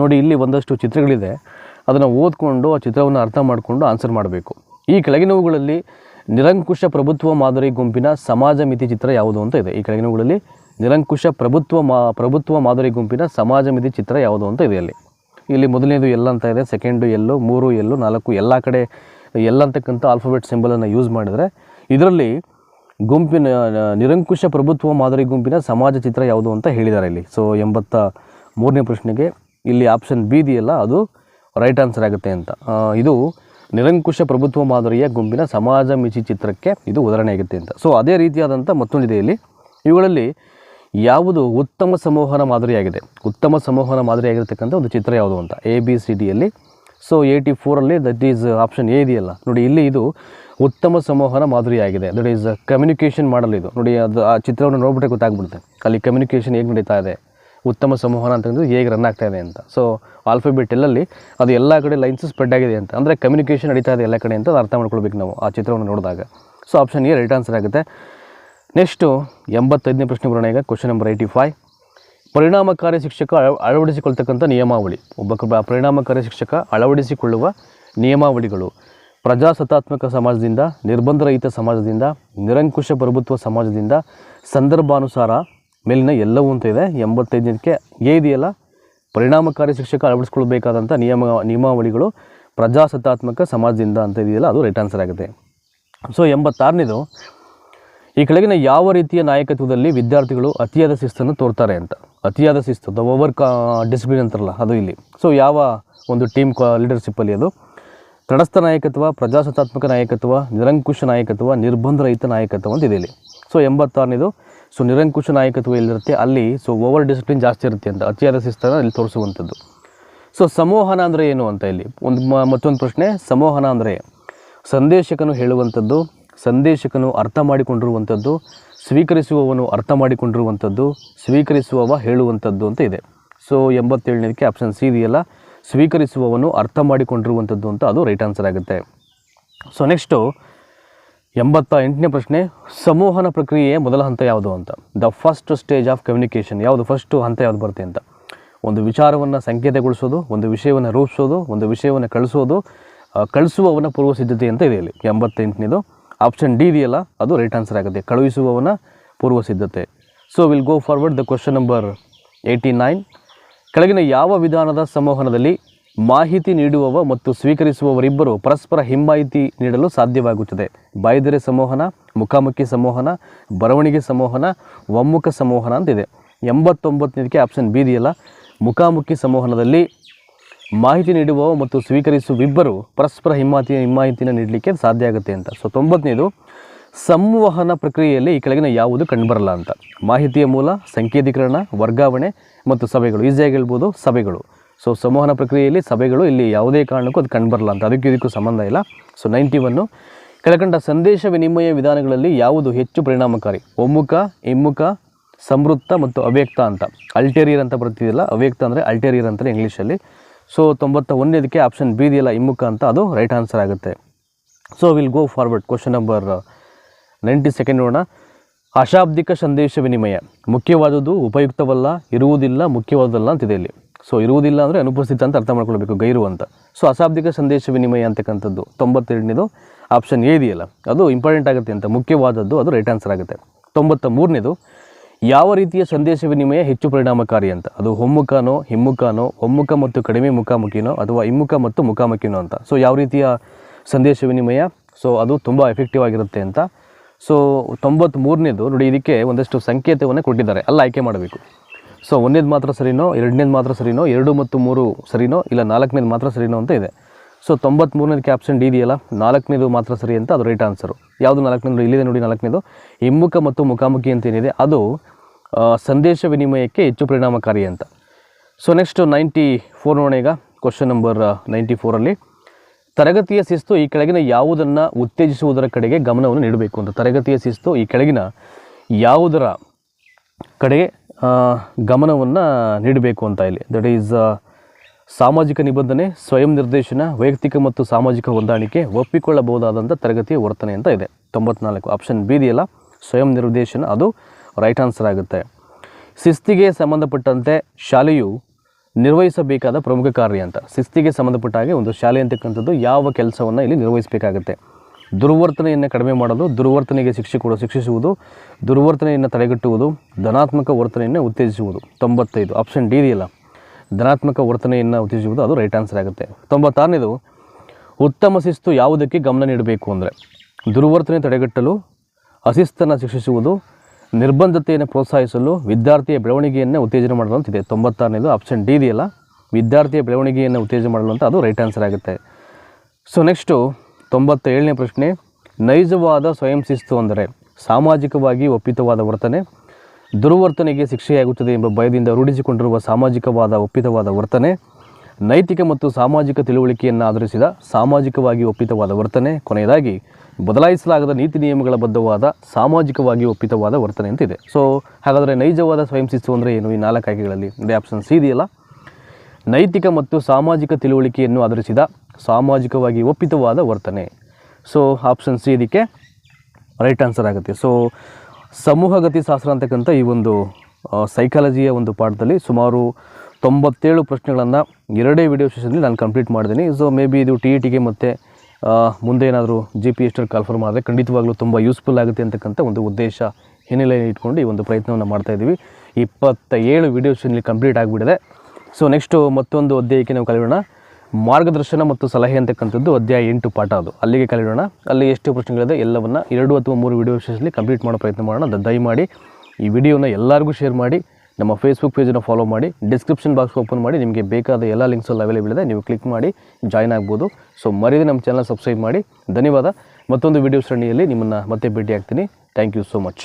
Speaker 1: ನೋಡಿ, ಇಲ್ಲಿ ಒಂದಷ್ಟು ಚಿತ್ರಗಳಿದೆ. ಅದನ್ನು ಓದ್ಕೊಂಡು, ಆ ಚಿತ್ರವನ್ನು ಅರ್ಥ ಮಾಡಿಕೊಂಡು ಆನ್ಸರ್ ಮಾಡಬೇಕು. ಈ ಕೆಳಗಿನವುಗಳಲ್ಲಿ ನಿರಂಕುಶ ಪ್ರಭುತ್ವ ಮಾದರಿ ಗುಂಪಿನ ಸಮಾಜ ಮಿತಿ ಚಿತ್ರ ಯಾವುದು ಅಂತ ಇದೆ. ಈ ಕೆಳಗಿನವುಗಳಲ್ಲಿ ನಿರಂಕುಶ ಪ್ರಭುತ್ವ ಮಾ, ಪ್ರಭುತ್ವ ಮಾದರಿ ಗುಂಪಿನ ಸಮಾಜ ಮಿತಿ ಚಿತ್ರ ಯಾವುದು ಅಂತ ಇದೆ ಅಲ್ಲಿ. ಇಲ್ಲಿ ಮೊದಲನೇದು ಎಲ್ಲ ಅಂತ ಇದೆ ಸೆಕೆಂಡು ಎಲ್ಲು, ಮೂರು ಎಲ್ಲು, ನಾಲ್ಕು ಎಲ್ಲ ಕಡೆ ಎಲ್ ಅಂತಕ್ಕಂಥ ಆಲ್ಫಾಬೆಟ್ ಸಿಂಬಲನ್ನು ಯೂಸ್ ಮಾಡಿದರೆ, ಇದರಲ್ಲಿ ಗುಂಪಿನ ನಿರಂಕುಶ ಪ್ರಭುತ್ವ ಮಾದರಿ ಗುಂಪಿನ ಸಮಾಜ ಚಿತ್ರ ಯಾವುದು ಅಂತ ಹೇಳಿದ್ದಾರೆ ಇಲ್ಲಿ. ಸೊ ಎಂಬತ್ತ ಮೂರನೇ ಪ್ರಶ್ನೆಗೆ ಇಲ್ಲಿ ಆಪ್ಷನ್ ಬಿ ಇದೆಯಲ್ಲ, ಅದು ರೈಟ್ ಆನ್ಸರ್ ಆಗುತ್ತೆ ಅಂತ. ಇದು ನಿರಂಕುಶ ಪ್ರಭುತ್ವ ಮಾದರಿಯ ಗುಂಪಿನ ಸಮಾಜ ಮಿಚಿ ಚಿತ್ರಕ್ಕೆ ಇದು ಉದಾಹರಣೆ ಆಗುತ್ತೆ ಅಂತ. ಸೊ ಅದೇ ರೀತಿಯಾದಂಥ ಮತ್ತೊಂದಿದೆ ಇಲ್ಲಿ. ಇವುಗಳಲ್ಲಿ ಯಾವುದು ಉತ್ತಮ ಸಂವಹನ ಮಾದರಿಯಾಗಿದೆ? ಉತ್ತಮ ಸಂವಹನ ಮಾದರಿಯಾಗಿರ್ತಕ್ಕಂಥ ಒಂದು ಚಿತ್ರ ಯಾವುದು ಅಂತ? ಎ ಬಿ ಸಿ ಡಿಯಲ್ಲಿ ಸೊ ಏಯ್ಟಿ ಫೋರಲ್ಲಿ ದಟ್ ಈಸ್ ಆಪ್ಷನ್ ಎ ಇದೆಯಲ್ಲ. ನೋಡಿ, ಇಲ್ಲಿ ಇದು ಉತ್ತಮ ಸಂವಹನ ಮಾದರಿಯಾಗಿದೆ. ದಟ್ ಈಸ್ ಕಮ್ಯುನಿಕೇಷನ್ ಮಾಡಲ್ ಇದು. ನೋಡಿ, ಅದು ಆ ಚಿತ್ರವನ್ನು ನೋಡ್ಬಿಟ್ಟೆ ಗೊತ್ತಾಗ್ಬಿಡುತ್ತೆ. ಅಲ್ಲಿ ಕಮ್ಯುನಿಕೇಷನ್ ಹೇಗೆ ನಡೀತಾ ಇದೆ? ಉತ್ತಮ ಸಂವಹನ ಅಂತಂದರೆ ಹೇಗೆ ರನ್ ಆಗ್ತಾ ಇದೆ ಅಂತ. ಸೊ ಆಲ್ಫಾಬೆಟ್ ಎಲ್ಲಲ್ಲಿ ಅದು ಎಲ್ಲ ಕಡೆ ಲೈನ್ಸ್ ಸ್ಪ್ರೆಡ್ ಆಗಿದೆ ಅಂತ. ಅಂದರೆ ಕಮ್ಯುನಿಕೇಷನ್ ನಡೀತಾ ಇದೆ ಎಲ್ಲ ಕಡೆ ಅಂತ ಅರ್ಥ ಮಾಡ್ಕೊಳ್ಬೇಕು ನಾವು ಆ ಚಿತ್ರವನ್ನು ನೋಡಿದಾಗ. So option A right answer ಆಗುತ್ತೆ. ನೆಕ್ಸ್ಟು ಎಂಬತ್ತೈದನೇ ಪ್ರಶ್ನೆ ಬರೋಣ ಈಗ. ಕ್ವಶನ್ ನಂಬರ್ ಏಯ್ಟಿ ಫೈವ್ ಪರಿಣಾಮಕಾರಿ ಶಿಕ್ಷಕ ಅಳ, ಅಳವಡಿಸಿಕೊಳ್ತಕ್ಕಂಥ ನಿಯಮಾವಳಿ. ಒಬ್ಬ ಪರಿಣಾಮಕಾರಿ ಶಿಕ್ಷಕ ಅಳವಡಿಸಿಕೊಳ್ಳುವ ನಿಯಮಾವಳಿಗಳು. ಪ್ರಜಾಸತ್ತಾತ್ಮಕ ಸಮಾಜದಿಂದ, ನಿರ್ಬಂಧರಹಿತ ಸಮಾಜದಿಂದ, ನಿರಂಕುಶ ಪ್ರಭುತ್ವ ಸಮಾಜದಿಂದ ಸಂದರ್ಭಾನುಸಾರ ಮೇಲಿನ ಎಲ್ಲವೂ ಅಂತ ಇದೆ. ಎಂಬತ್ತೈದಕ್ಕೆ ಎ ಇದೆಯಲ್ಲ? ಪರಿಣಾಮಕಾರಿ ಶಿಕ್ಷಕ ಅಳವಡಿಸ್ಕೊಳ್ಬೇಕಾದಂಥ ನಿಯಮ, ನಿಯಮಾವಳಿಗಳು ಪ್ರಜಾಸತ್ತಾತ್ಮಕ ಸಮಾಜದಿಂದ ಅಂತ ಇದೆಯಲ್ಲ, ಅದು ರೈಟ್ ಆನ್ಸರ್ ಆಗುತ್ತೆ. ಸೊ, ಎಂಬತ್ತಾರನೇದು, ಈ ಕೆಳಗಿನ ಯಾವ ರೀತಿಯ ನಾಯಕತ್ವದಲ್ಲಿ ವಿದ್ಯಾರ್ಥಿಗಳು ಅತಿಯಾದ ಶಿಸ್ತನ್ನು ತೋರ್ತಾರೆ ಅಂತ. ಅತಿಯಾದ ಶಿಸ್ತು ದ ಓವರ್ ಕಾ ಡಿಸಿಪ್ಲಿನ್ ಅಂತಾರಲ್ಲ, ಅದು ಇಲ್ಲಿ. ಸೊ ಯಾವ ಒಂದು ಟೀಮ್ ಲೀಡರ್ಶಿಪ್ಪಲ್ಲಿ ಅದು? ತಡಸ್ಥ ನಾಯಕತ್ವ, ಪ್ರಜಾಸತ್ತಾತ್ಮಕ ನಾಯಕತ್ವ, ನಿರಂಕುಶ ನಾಯಕತ್ವ ನಿರ್ಬಂಧರಹಿತ ನಾಯಕತ್ವ ಅಂತ ಇದೆ ಇಲ್ಲಿ. ಸೊ ಎಂಬತ್ತಾರನೇದು ಸೊ ನಿರಂಕುಶ ನಾಯಕತ್ವ ಎಲ್ಲಿರುತ್ತೆ? ಅಲ್ಲಿ ಸೊ ಓವರ್ ಡಿಸಿಪ್ಲಿನ್ ಜಾಸ್ತಿ ಇರುತ್ತೆ ಅಂತ, ಅತಿಯಾದ ಶಿಸ್ತನ ಇಲ್ಲಿ ತೋರಿಸುವಂಥದ್ದು. ಸೊ ಸಂವಹನ ಅಂದರೆ ಏನು ಅಂತ ಇಲ್ಲಿ? ಒಂದು ಮತ್ತೊಂದು ಪ್ರಶ್ನೆ ಸಂವಹನ ಅಂದರೆ ಸಂದೇಶಕನು ಹೇಳುವಂಥದ್ದು, ಸಂದೇಶಕನು ಅರ್ಥ ಮಾಡಿಕೊಂಡಿರುವಂಥದ್ದು ಸ್ವೀಕರಿಸುವವನು ಅರ್ಥ ಮಾಡಿಕೊಂಡಿರುವಂಥದ್ದು, ಸ್ವೀಕರಿಸುವವ ಹೇಳುವಂಥದ್ದು ಅಂತ ಇದೆ. ಸೊ ಎಂಬತ್ತೇಳನೇದಕ್ಕೆ ಆಪ್ಷನ್ ಸಿ ಇದೆಯಲ್ಲ? ಸ್ವೀಕರಿಸುವವನು ಅರ್ಥ ಮಾಡಿಕೊಂಡಿರುವಂಥದ್ದು ಅಂತ ಅದು ರೈಟ್ ಆನ್ಸರ್ ಆಗುತ್ತೆ. ಸೊ ನೆಕ್ಸ್ಟು ಎಂಬತ್ತ ಎಂಟನೇ ಪ್ರಶ್ನೆ ಸಂವಹನ ಪ್ರಕ್ರಿಯೆಯ ಮೊದಲ ಹಂತ ಯಾವುದು ಅಂತ? The first stage of communication ಯಾವುದು? ಫಸ್ಟು ಹಂತ ಯಾವುದು ಬರುತ್ತೆ ಅಂತ? ಒಂದು ವಿಚಾರವನ್ನು ಸಂಕೇತಗೊಳಿಸೋದು, ಒಂದು ವಿಷಯವನ್ನು ರೂಪಿಸೋದು, ಒಂದು ವಿಷಯವನ್ನು ಕಳಿಸೋದು ಕಳಿಸುವವನ ಪೂರ್ವ ಸಿದ್ಧತೆ ಅಂತ ಇದೆ ಇಲ್ಲಿ. ಎಂಬತ್ತೆಂಟನೇದು ಆಪ್ಷನ್ ಡಿ ಇದೆಯಲ್ಲ, ಅದು ರೈಟ್ ಆನ್ಸರ್ ಆಗುತ್ತೆ. ಕಳುಹಿಸುವವನ ಪೂರ್ವ ಸಿದ್ಧತೆ. So will go forward the question number eighty nine ಕೆಳಗಿನ ಯಾವ ವಿಧಾನದ ಸಂವಹನದಲ್ಲಿ ಮಾಹಿತಿ ನೀಡುವವ ಮತ್ತು ಸ್ವೀಕರಿಸುವವರಿಬ್ಬರು ಪರಸ್ಪರ ಹಿಂಮಾಹಿತಿ ನೀಡಲು ಸಾಧ್ಯವಾಗುತ್ತದೆ? ಬಾಯ್ದೆರೆ ಸಂವಹನ, ಮುಖಾಮುಖಿ ಸಂವಹನ, ಬರವಣಿಗೆ ಸಂವಹನ, ಒಮ್ಮುಖ ಸಂವಹನ ಅಂತಿದೆ. ಎಂಬತ್ತೊಂಬತ್ತನೇದಕ್ಕೆ ಆಪ್ಷನ್ ಬಿ ಇದೆಯಲ್ಲ, ಮುಖಾಮುಖಿ ಸಂವಹನದಲ್ಲಿ ಮಾಹಿತಿ ನೀಡುವ ಮತ್ತು ಸ್ವೀಕರಿಸುವಿಬ್ಬರು ಪರಸ್ಪರ ಹಿಮ್ಮಾತಿಯ ಹಿಮ್ಮಾಹಿತಿನ ನೀಡಲಿಕ್ಕೆ ಸಾಧ್ಯ ಆಗುತ್ತೆ ಅಂತ. ಸೊ ತೊಂಬತ್ತನೇದು ಸಂವಹನ ಪ್ರಕ್ರಿಯೆಯಲ್ಲಿ ಈ ಕೆಳಗಿನ ಯಾವುದು ಕಂಡುಬರಲ್ಲ ಅಂತ. ಮಾಹಿತಿಯ ಮೂಲ, ಸಂಕೇತೀಕರಣ, ವರ್ಗಾವಣೆ ಮತ್ತು ಸಭೆಗಳು. ಈಸಿಯಾಗಿ ಹೇಳ್ಬೋದು, ಸಭೆಗಳು. ಸೊ, ಸಂವಹನ ಪ್ರಕ್ರಿಯೆಯಲ್ಲಿ ಸಭೆಗಳು ಇಲ್ಲಿ ಯಾವುದೇ ಕಾರಣಕ್ಕೂ ಅದು ಕಂಡುಬರಲ್ಲ ಅಂತ. ಅದಕ್ಕೆ ಇದಕ್ಕೂ ಸಂಬಂಧ ಇಲ್ಲ. ಸೊ, ನೈಂಟಿ ಒನ್ನು ಕೆಳಕಂಡ ಸಂದೇಶ ವಿನಿಮಯ ವಿಧಾನಗಳಲ್ಲಿ ಯಾವುದು ಹೆಚ್ಚು ಪರಿಣಾಮಕಾರಿ? ಒಮ್ಮುಖ ಹಿಮ್ಮುಖ ಸಮೃದ್ಧ ಮತ್ತು ಅವ್ಯಕ್ತ ಅಂತ. ಅಲ್ಟೇರಿಯರ್ ಅಂತ ಬರ್ತಿದ್ದಿಲ್ಲ ಅವ್ಯಕ್ತ ಅಂದರೆ ಅಲ್ಟೇರಿಯರ್ ಅಂತಲೇ ಇಂಗ್ಲೀಷಲ್ಲಿ. ಸೊ ತೊಂಬತ್ತ ಒಂದನೇದಕ್ಕೆ ಆಪ್ಷನ್ ಬಿ ಇದೆಯಲ್ಲ ಹಿಮ್ಮುಖ ಅಂತ ಅದು ರೈಟ್ ಆನ್ಸರ್ ಆಗುತ್ತೆ. So will go forward question number ninety second ನೋಡೋಣ. ಅಶಾಬ್ದಿಕ ಸಂದೇಶ ವಿನಿಮಯ ಮುಖ್ಯವಾದದ್ದು ಉಪಯುಕ್ತವಲ್ಲ, ಇರುವುದಿಲ್ಲ, ಮುಖ್ಯವಾದದಲ್ಲ ಅಂತಿದೆ ಇಲ್ಲಿ. ಸೊ ಇರುವುದಿಲ್ಲ ಅಂದರೆ ಅನುಪಸ್ಥಿತ ಅಂತ ಅರ್ಥ ಮಾಡ್ಕೊಳ್ಬೇಕು, ಗೈರು ಅಂತ. ಸೊ ಅಶಾಬ್ದಿಕ ಸಂದೇಶ ವಿನಿಮಯ ಅಂತಕ್ಕಂಥದ್ದು, ತೊಂಬತ್ತೆರಡನೇದು ಆಪ್ಷನ್ ಎ ಇದೆಯಲ್ಲ, ಅದು ಇಂಪಾರ್ಟೆಂಟ್ ಆಗುತ್ತೆ ಅಂತ, ಮುಖ್ಯವಾದದ್ದು ಅದು ರೈಟ್ ಆನ್ಸರ್ ಆಗುತ್ತೆ. ತೊಂಬತ್ತ ಮೂರನೇದು ಯಾವ ರೀತಿಯ ಸಂದೇಶ ವಿನಿಮಯ ಹೆಚ್ಚು ಪರಿಣಾಮಕಾರಿ ಅಂತ? ಅದು ಹೊಮ್ಮುಖನೋ ಹಿಮ್ಮುಖನೋ, ಒಮ್ಮುಖ ಮತ್ತು ಕಡಿಮೆ ಮುಖಾಮುಖಿನೋ ಅಥವಾ ಹಿಮ್ಮುಖ ಮತ್ತು ಮುಖಾಮುಖಿನೋ ಅಂತ? ಸೊ ಯಾವ ರೀತಿಯ ಸಂದೇಶ ವಿನಿಮಯ ಸೊ ಅದು ತುಂಬ ಎಫೆಕ್ಟಿವ್ ಆಗಿರುತ್ತೆ ಅಂತ. ಸೊ ತೊಂಬತ್ತ್ಮೂರನೇದು ನೋಡಿ, ಇದಕ್ಕೆ ಒಂದಷ್ಟು ಸಂಕೇತವನ್ನು ಕೊಟ್ಟಿದ್ದಾರೆ. ಅಲ್ಲ, ಆಯ್ಕೆ ಮಾಡಬೇಕು. ಸೊ ಒಂದನೇದು ಮಾತ್ರ ಸರಿನೋ, ಎರಡನೇದು ಮಾತ್ರ ಸರಿನೋ, ಎರಡು ಮತ್ತು ಮೂರು ಸರಿನೋ, ಇಲ್ಲ ನಾಲ್ಕನೇದು ಮಾತ್ರ ಸರಿನೋ ಅಂತ ಇದೆ. ಸೊ ತೊಂಬತ್ತ್ಮೂರನೇದಕ್ಕೆ ಕ್ಯಾಪ್ಷನ್ ಡಿ ಇದೆಯಲ್ಲ? ನಾಲ್ಕನೇದು ಮಾತ್ರ ಸರಿ ಅಂತ ಅದು ರೈಟ್ ಆನ್ಸರು ಯಾವುದು ನಾಲ್ಕನೇದು? ಇಲ್ಲಿದೆ ನೋಡಿ ನಾಲ್ಕನೇದು. ಹಿಮ್ಮುಖ ಮತ್ತು ಮುಖಾಮುಖಿ ಅಂತ ಏನಿದೆ? ಅದು ಸಂದೇಶ ವಿನಿಮಯಕ್ಕೆ ಹೆಚ್ಚು ಪರಿಣಾಮಕಾರಿ ಅಂತ. ಸೊ ನೆಕ್ಸ್ಟ್ ನೈಂಟಿ ಫೋರ್ ನೋಡೋಣ ಈಗ. ಕ್ವಶನ್ ನಂಬರ್ ನೈಂಟಿ ಫೋರಲ್ಲಿ ತರಗತಿಯ ಶಿಸ್ತು ಈ ಕೆಳಗಿನ ಯಾವುದನ್ನು ಉತ್ತೇಜಿಸುವುದರ ಕಡೆಗೆ ಗಮನವನ್ನು ನೀಡಬೇಕು ಅಂತ. ತರಗತಿಯ ಶಿಸ್ತು ಈ ಕೆಳಗಿನ ಯಾವುದರ ಕಡೆಗೆ ಗಮನವನ್ನು ನೀಡಬೇಕು ಅಂತ ಇಲ್ಲಿ. ದಟ್ ಈಸ್ ಸಾಮಾಜಿಕ ನಿಬಂಧನೆ, ಸ್ವಯಂ ನಿರ್ದೇಶನ, ವೈಯಕ್ತಿಕ ಮತ್ತು ಸಾಮಾಜಿಕ ಹೊಂದಾಣಿಕೆ ಒಪ್ಪಿಕೊಳ್ಳಬಹುದಾದಂಥ ತರಗತಿಯ ವರ್ತನೆ ಅಂತ ಇದೆ. ತೊಂಬತ್ನಾಲ್ಕು. ಆಪ್ಷನ್ ಬಿ ಇದೆಯಲ್ಲ? ಸ್ವಯಂ ನಿರ್ದೇಶನ, ಅದು ರೈಟ್ ಆನ್ಸರ್ ಆಗುತ್ತೆ. ಶಿಸ್ತಿಗೆ ಸಂಬಂಧಪಟ್ಟಂತೆ ಶಾಲೆಯು ನಿರ್ವಹಿಸಬೇಕಾದ ಪ್ರಮುಖ ಕಾರ್ಯ ಅಂತ. ಶಿಸ್ತಿಗೆ ಸಂಬಂಧಪಟ್ಟ ಹಾಗೆ ಒಂದು ಶಾಲೆ ಅಂತಕ್ಕಂಥದ್ದು ಯಾವ ಕೆಲಸವನ್ನು ಇಲ್ಲಿ ನಿರ್ವಹಿಸಬೇಕಾಗುತ್ತೆ. ದುರ್ವರ್ತನೆಯನ್ನು ಕಡಿಮೆ ಮಾಡಲು, ದುರ್ವರ್ತನೆಗೆ ಶಿಕ್ಷೆ ಕೊಡೋ, ಶಿಕ್ಷಿಸುವುದು, ದುರ್ವರ್ತನೆಯನ್ನು ತಡೆಗಟ್ಟುವುದು, ಧನಾತ್ಮಕ ವರ್ತನೆಯನ್ನು ಉತ್ತೇಜಿಸುವುದು. ತೊಂಬತ್ತೈದು. ಆಪ್ಷನ್ ಡಿ ಇದೆಯಲ್ಲ? ಧನಾತ್ಮಕ ವರ್ತನೆಯನ್ನು ಉತ್ತೇಜಿಸುವುದು ಅದು ರೈಟ್ ಆನ್ಸರ್ ಆಗುತ್ತೆ. ತೊಂಬತ್ತಾರನೇದು ಉತ್ತಮ ಶಿಸ್ತು ಯಾವುದಕ್ಕೆ ಗಮನ ನೀಡಬೇಕು ಅಂದರೆ ದುರ್ವರ್ತನೆ ತಡೆಗಟ್ಟಲು, ಅಶಿಸ್ತನ್ನು ಶಿಕ್ಷಿಸುವುದು, ನಿರ್ಬಂಧತೆಯನ್ನು ಪ್ರೋತ್ಸಾಹಿಸಲು, ವಿದ್ಯಾರ್ಥಿಯ ಬೆಳವಣಿಗೆಯನ್ನು ಉತ್ತೇಜನ ಮಾಡಲು ಅಂತಿದೆ ತೊಂಬತ್ತಾರನೇದು ಆಪ್ಷನ್ ಡಿ ಇದೆಯಲ್ಲ, ವಿದ್ಯಾರ್ಥಿಯ ಬೆಳವಣಿಗೆಯನ್ನು ಉತ್ತೇಜನ ಮಾಡಲು ಅಂತ ಅದು ರೈಟ್ ಆನ್ಸರ್ ಆಗುತ್ತೆ. ಸೊ ನೆಕ್ಸ್ಟು ತೊಂಬತ್ತೇಳನೇ ಪ್ರಶ್ನೆ, ನೈಜವಾದ ಸ್ವಯಂ ಶಿಸ್ತು ಅಂದರೆ ಸಾಮಾಜಿಕವಾಗಿ ಒಪ್ಪಿತವಾದ ವರ್ತನೆ ದುರ್ವರ್ತನೆಗೆ ಶಿಕ್ಷೆಯಾಗುತ್ತದೆ ಎಂಬ ಭಯದಿಂದ ರೂಢಿಸಿಕೊಂಡಿರುವ ಸಾಮಾಜಿಕವಾದ ಒಪ್ಪಿತವಾದ ವರ್ತನೆ, ನೈತಿಕ ಮತ್ತು ಸಾಮಾಜಿಕ ತಿಳುವಳಿಕೆಯನ್ನು ಆಧರಿಸಿದ ಸಾಮಾಜಿಕವಾಗಿ ಒಪ್ಪಿತವಾದ ವರ್ತನೆ, ಕೊನೆಯದಾಗಿ ಬದಲಾಯಿಸಲಾಗದ ನೀತಿ ನಿಯಮಗಳ ಬದ್ಧವಾದ ಸಾಮಾಜಿಕವಾಗಿ ಒಪ್ಪಿತವಾದ ವರ್ತನೆ ಅಂತಿದೆ. ಸೊ ಹಾಗಾದರೆ ನೈಜವಾದ ಸ್ವಯಂ ಶಿಸ್ತು ಅಂದರೆ ಏನು? ಈ ನಾಲ್ಕು ಆಯ್ಕೆಗಳಲ್ಲಿ ಅಂದರೆ ಆಪ್ಷನ್ ಸಿ ಇದೆಯಲ್ಲ ನೈತಿಕ ಮತ್ತು ಸಾಮಾಜಿಕ ತಿಳುವಳಿಕೆಯನ್ನು ಆಧರಿಸಿದ ಸಾಮಾಜಿಕವಾಗಿ ಒಪ್ಪಿತವಾದ ವರ್ತನೆ. ಸೊ ಆಪ್ಷನ್ ಸಿ ಇದಕ್ಕೆ ರೈಟ್ ಆನ್ಸರ್ ಆಗುತ್ತೆ. ಸೊ ಸಮೂಹ ಗತಿಶಾಸ್ತ್ರ ಅಂತಕ್ಕಂಥ ಈ ಒಂದು ಸೈಕಾಲಜಿಯ ಒಂದು ಪಾಠದಲ್ಲಿ ಸುಮಾರು ತೊಂಬತ್ತೇಳು ಪ್ರಶ್ನೆಗಳನ್ನು ಎರಡೇ ವಿಡಿಯೋ ಸೆಷನಲ್ಲಿ ನಾನು ಕಂಪ್ಲೀಟ್ ಮಾಡಿದ್ದೀನಿ. ಸೊ ಮೇ ಬಿ ಇದು ಟಿ ಇ ಟಿಗೆ ಮತ್ತು ಮುಂದೆ ಏನಾದರೂ ಜಿ ಪಿ ಎಸ್ಟರ್ ಕಾಲ್ಫರ್ ಮಾಡಿದ್ರೆ ಖಂಡಿತವಾಗ್ಲೂ ತುಂಬ ಯೂಸ್ಫುಲ್ ಆಗುತ್ತೆ ಅಂತಕ್ಕಂಥ ಒಂದು ಉದ್ದೇಶ ಹಿನ್ನೆಲೆಯಲ್ಲಿ ಇಟ್ಕೊಂಡು ಈ ಒಂದು ಪ್ರಯತ್ನವನ್ನು ಮಾಡ್ತಾ ಇದ್ದೀವಿ ಇಪ್ಪತ್ತ ಏಳು ವಿಡಿಯೋ ಸೆಷನ್ಲಿ ಕಂಪ್ಲೀಟ್ ಆಗಿಬಿಟ್ಟಿದೆ. ಸೊ ನೆಕ್ಸ್ಟು ಮತ್ತೊಂದು ಅಧ್ಯಾಯಕ್ಕೆ ನಾವು ಕಲಿಯೋಣ. ಮಾರ್ಗದರ್ಶನ ಮತ್ತು ಸಲಹೆ ಅಂತಕ್ಕಂಥದ್ದು ಅಧ್ಯಾಯ ಎಂಟು ಪಾಠ ಅದು. ಅಲ್ಲಿಗೆ ಕಲಿಯೋಣ. ಅಲ್ಲಿ ಎಷ್ಟು ಪ್ರಶ್ನೆಗಳಿದೆ ಎಲ್ಲವನ್ನು ಎರಡು ಅಥವಾ ಮೂರು ವಿಡಿಯೋ ವಿಷಯದಲ್ಲಿ ಕಂಪ್ಲೀಟ್ ಮಾಡೋ ಪ್ರಯತ್ನ ಮಾಡೋಣ. ಅದು ದಯಮಾಡಿ ಈ ವಿಡಿಯೋನ ಎಲ್ಲರಿಗೂ ಶೇರ್ ಮಾಡಿ, ನಮ್ಮ ಫೇಸ್ಬುಕ್ ಪೇಜನ್ನು ಫಾಲೋ ಮಾಡಿ ಡಿಸ್ಕ್ರಿಪ್ಷನ್ ಬಾಕ್ಸ್ ಓಪನ್ ಮಾಡಿ, ನಿಮಗೆ ಬೇಕಾದ ಎಲ್ಲ ಲಿಂಕ್ಸ್ ಅಲ್ಲಿ ಅವೈಲೇಬಲ್ ಇದೆ, ನೀವು ಕ್ಲಿಕ್ ಮಾಡಿ ಜಾಯ್ನ್ ಆಗ್ಬೋದು. ಸೊ ಮರಿದೇ ನಮ್ಮ ಚಾನಲ್ ಸಬ್ಸ್ಕ್ರೈಬ್ ಮಾಡಿ. ಧನ್ಯವಾದ. ಮತ್ತೊಂದು ವಿಡಿಯೋ ಸರಣಿಯಲ್ಲಿ ನಿಮ್ಮನ್ನು ಮತ್ತೆ ಭೇಟಿ ಆಗ್ತೀನಿ ಥ್ಯಾಂಕ್ ಯು ಸೋ ಮಚ್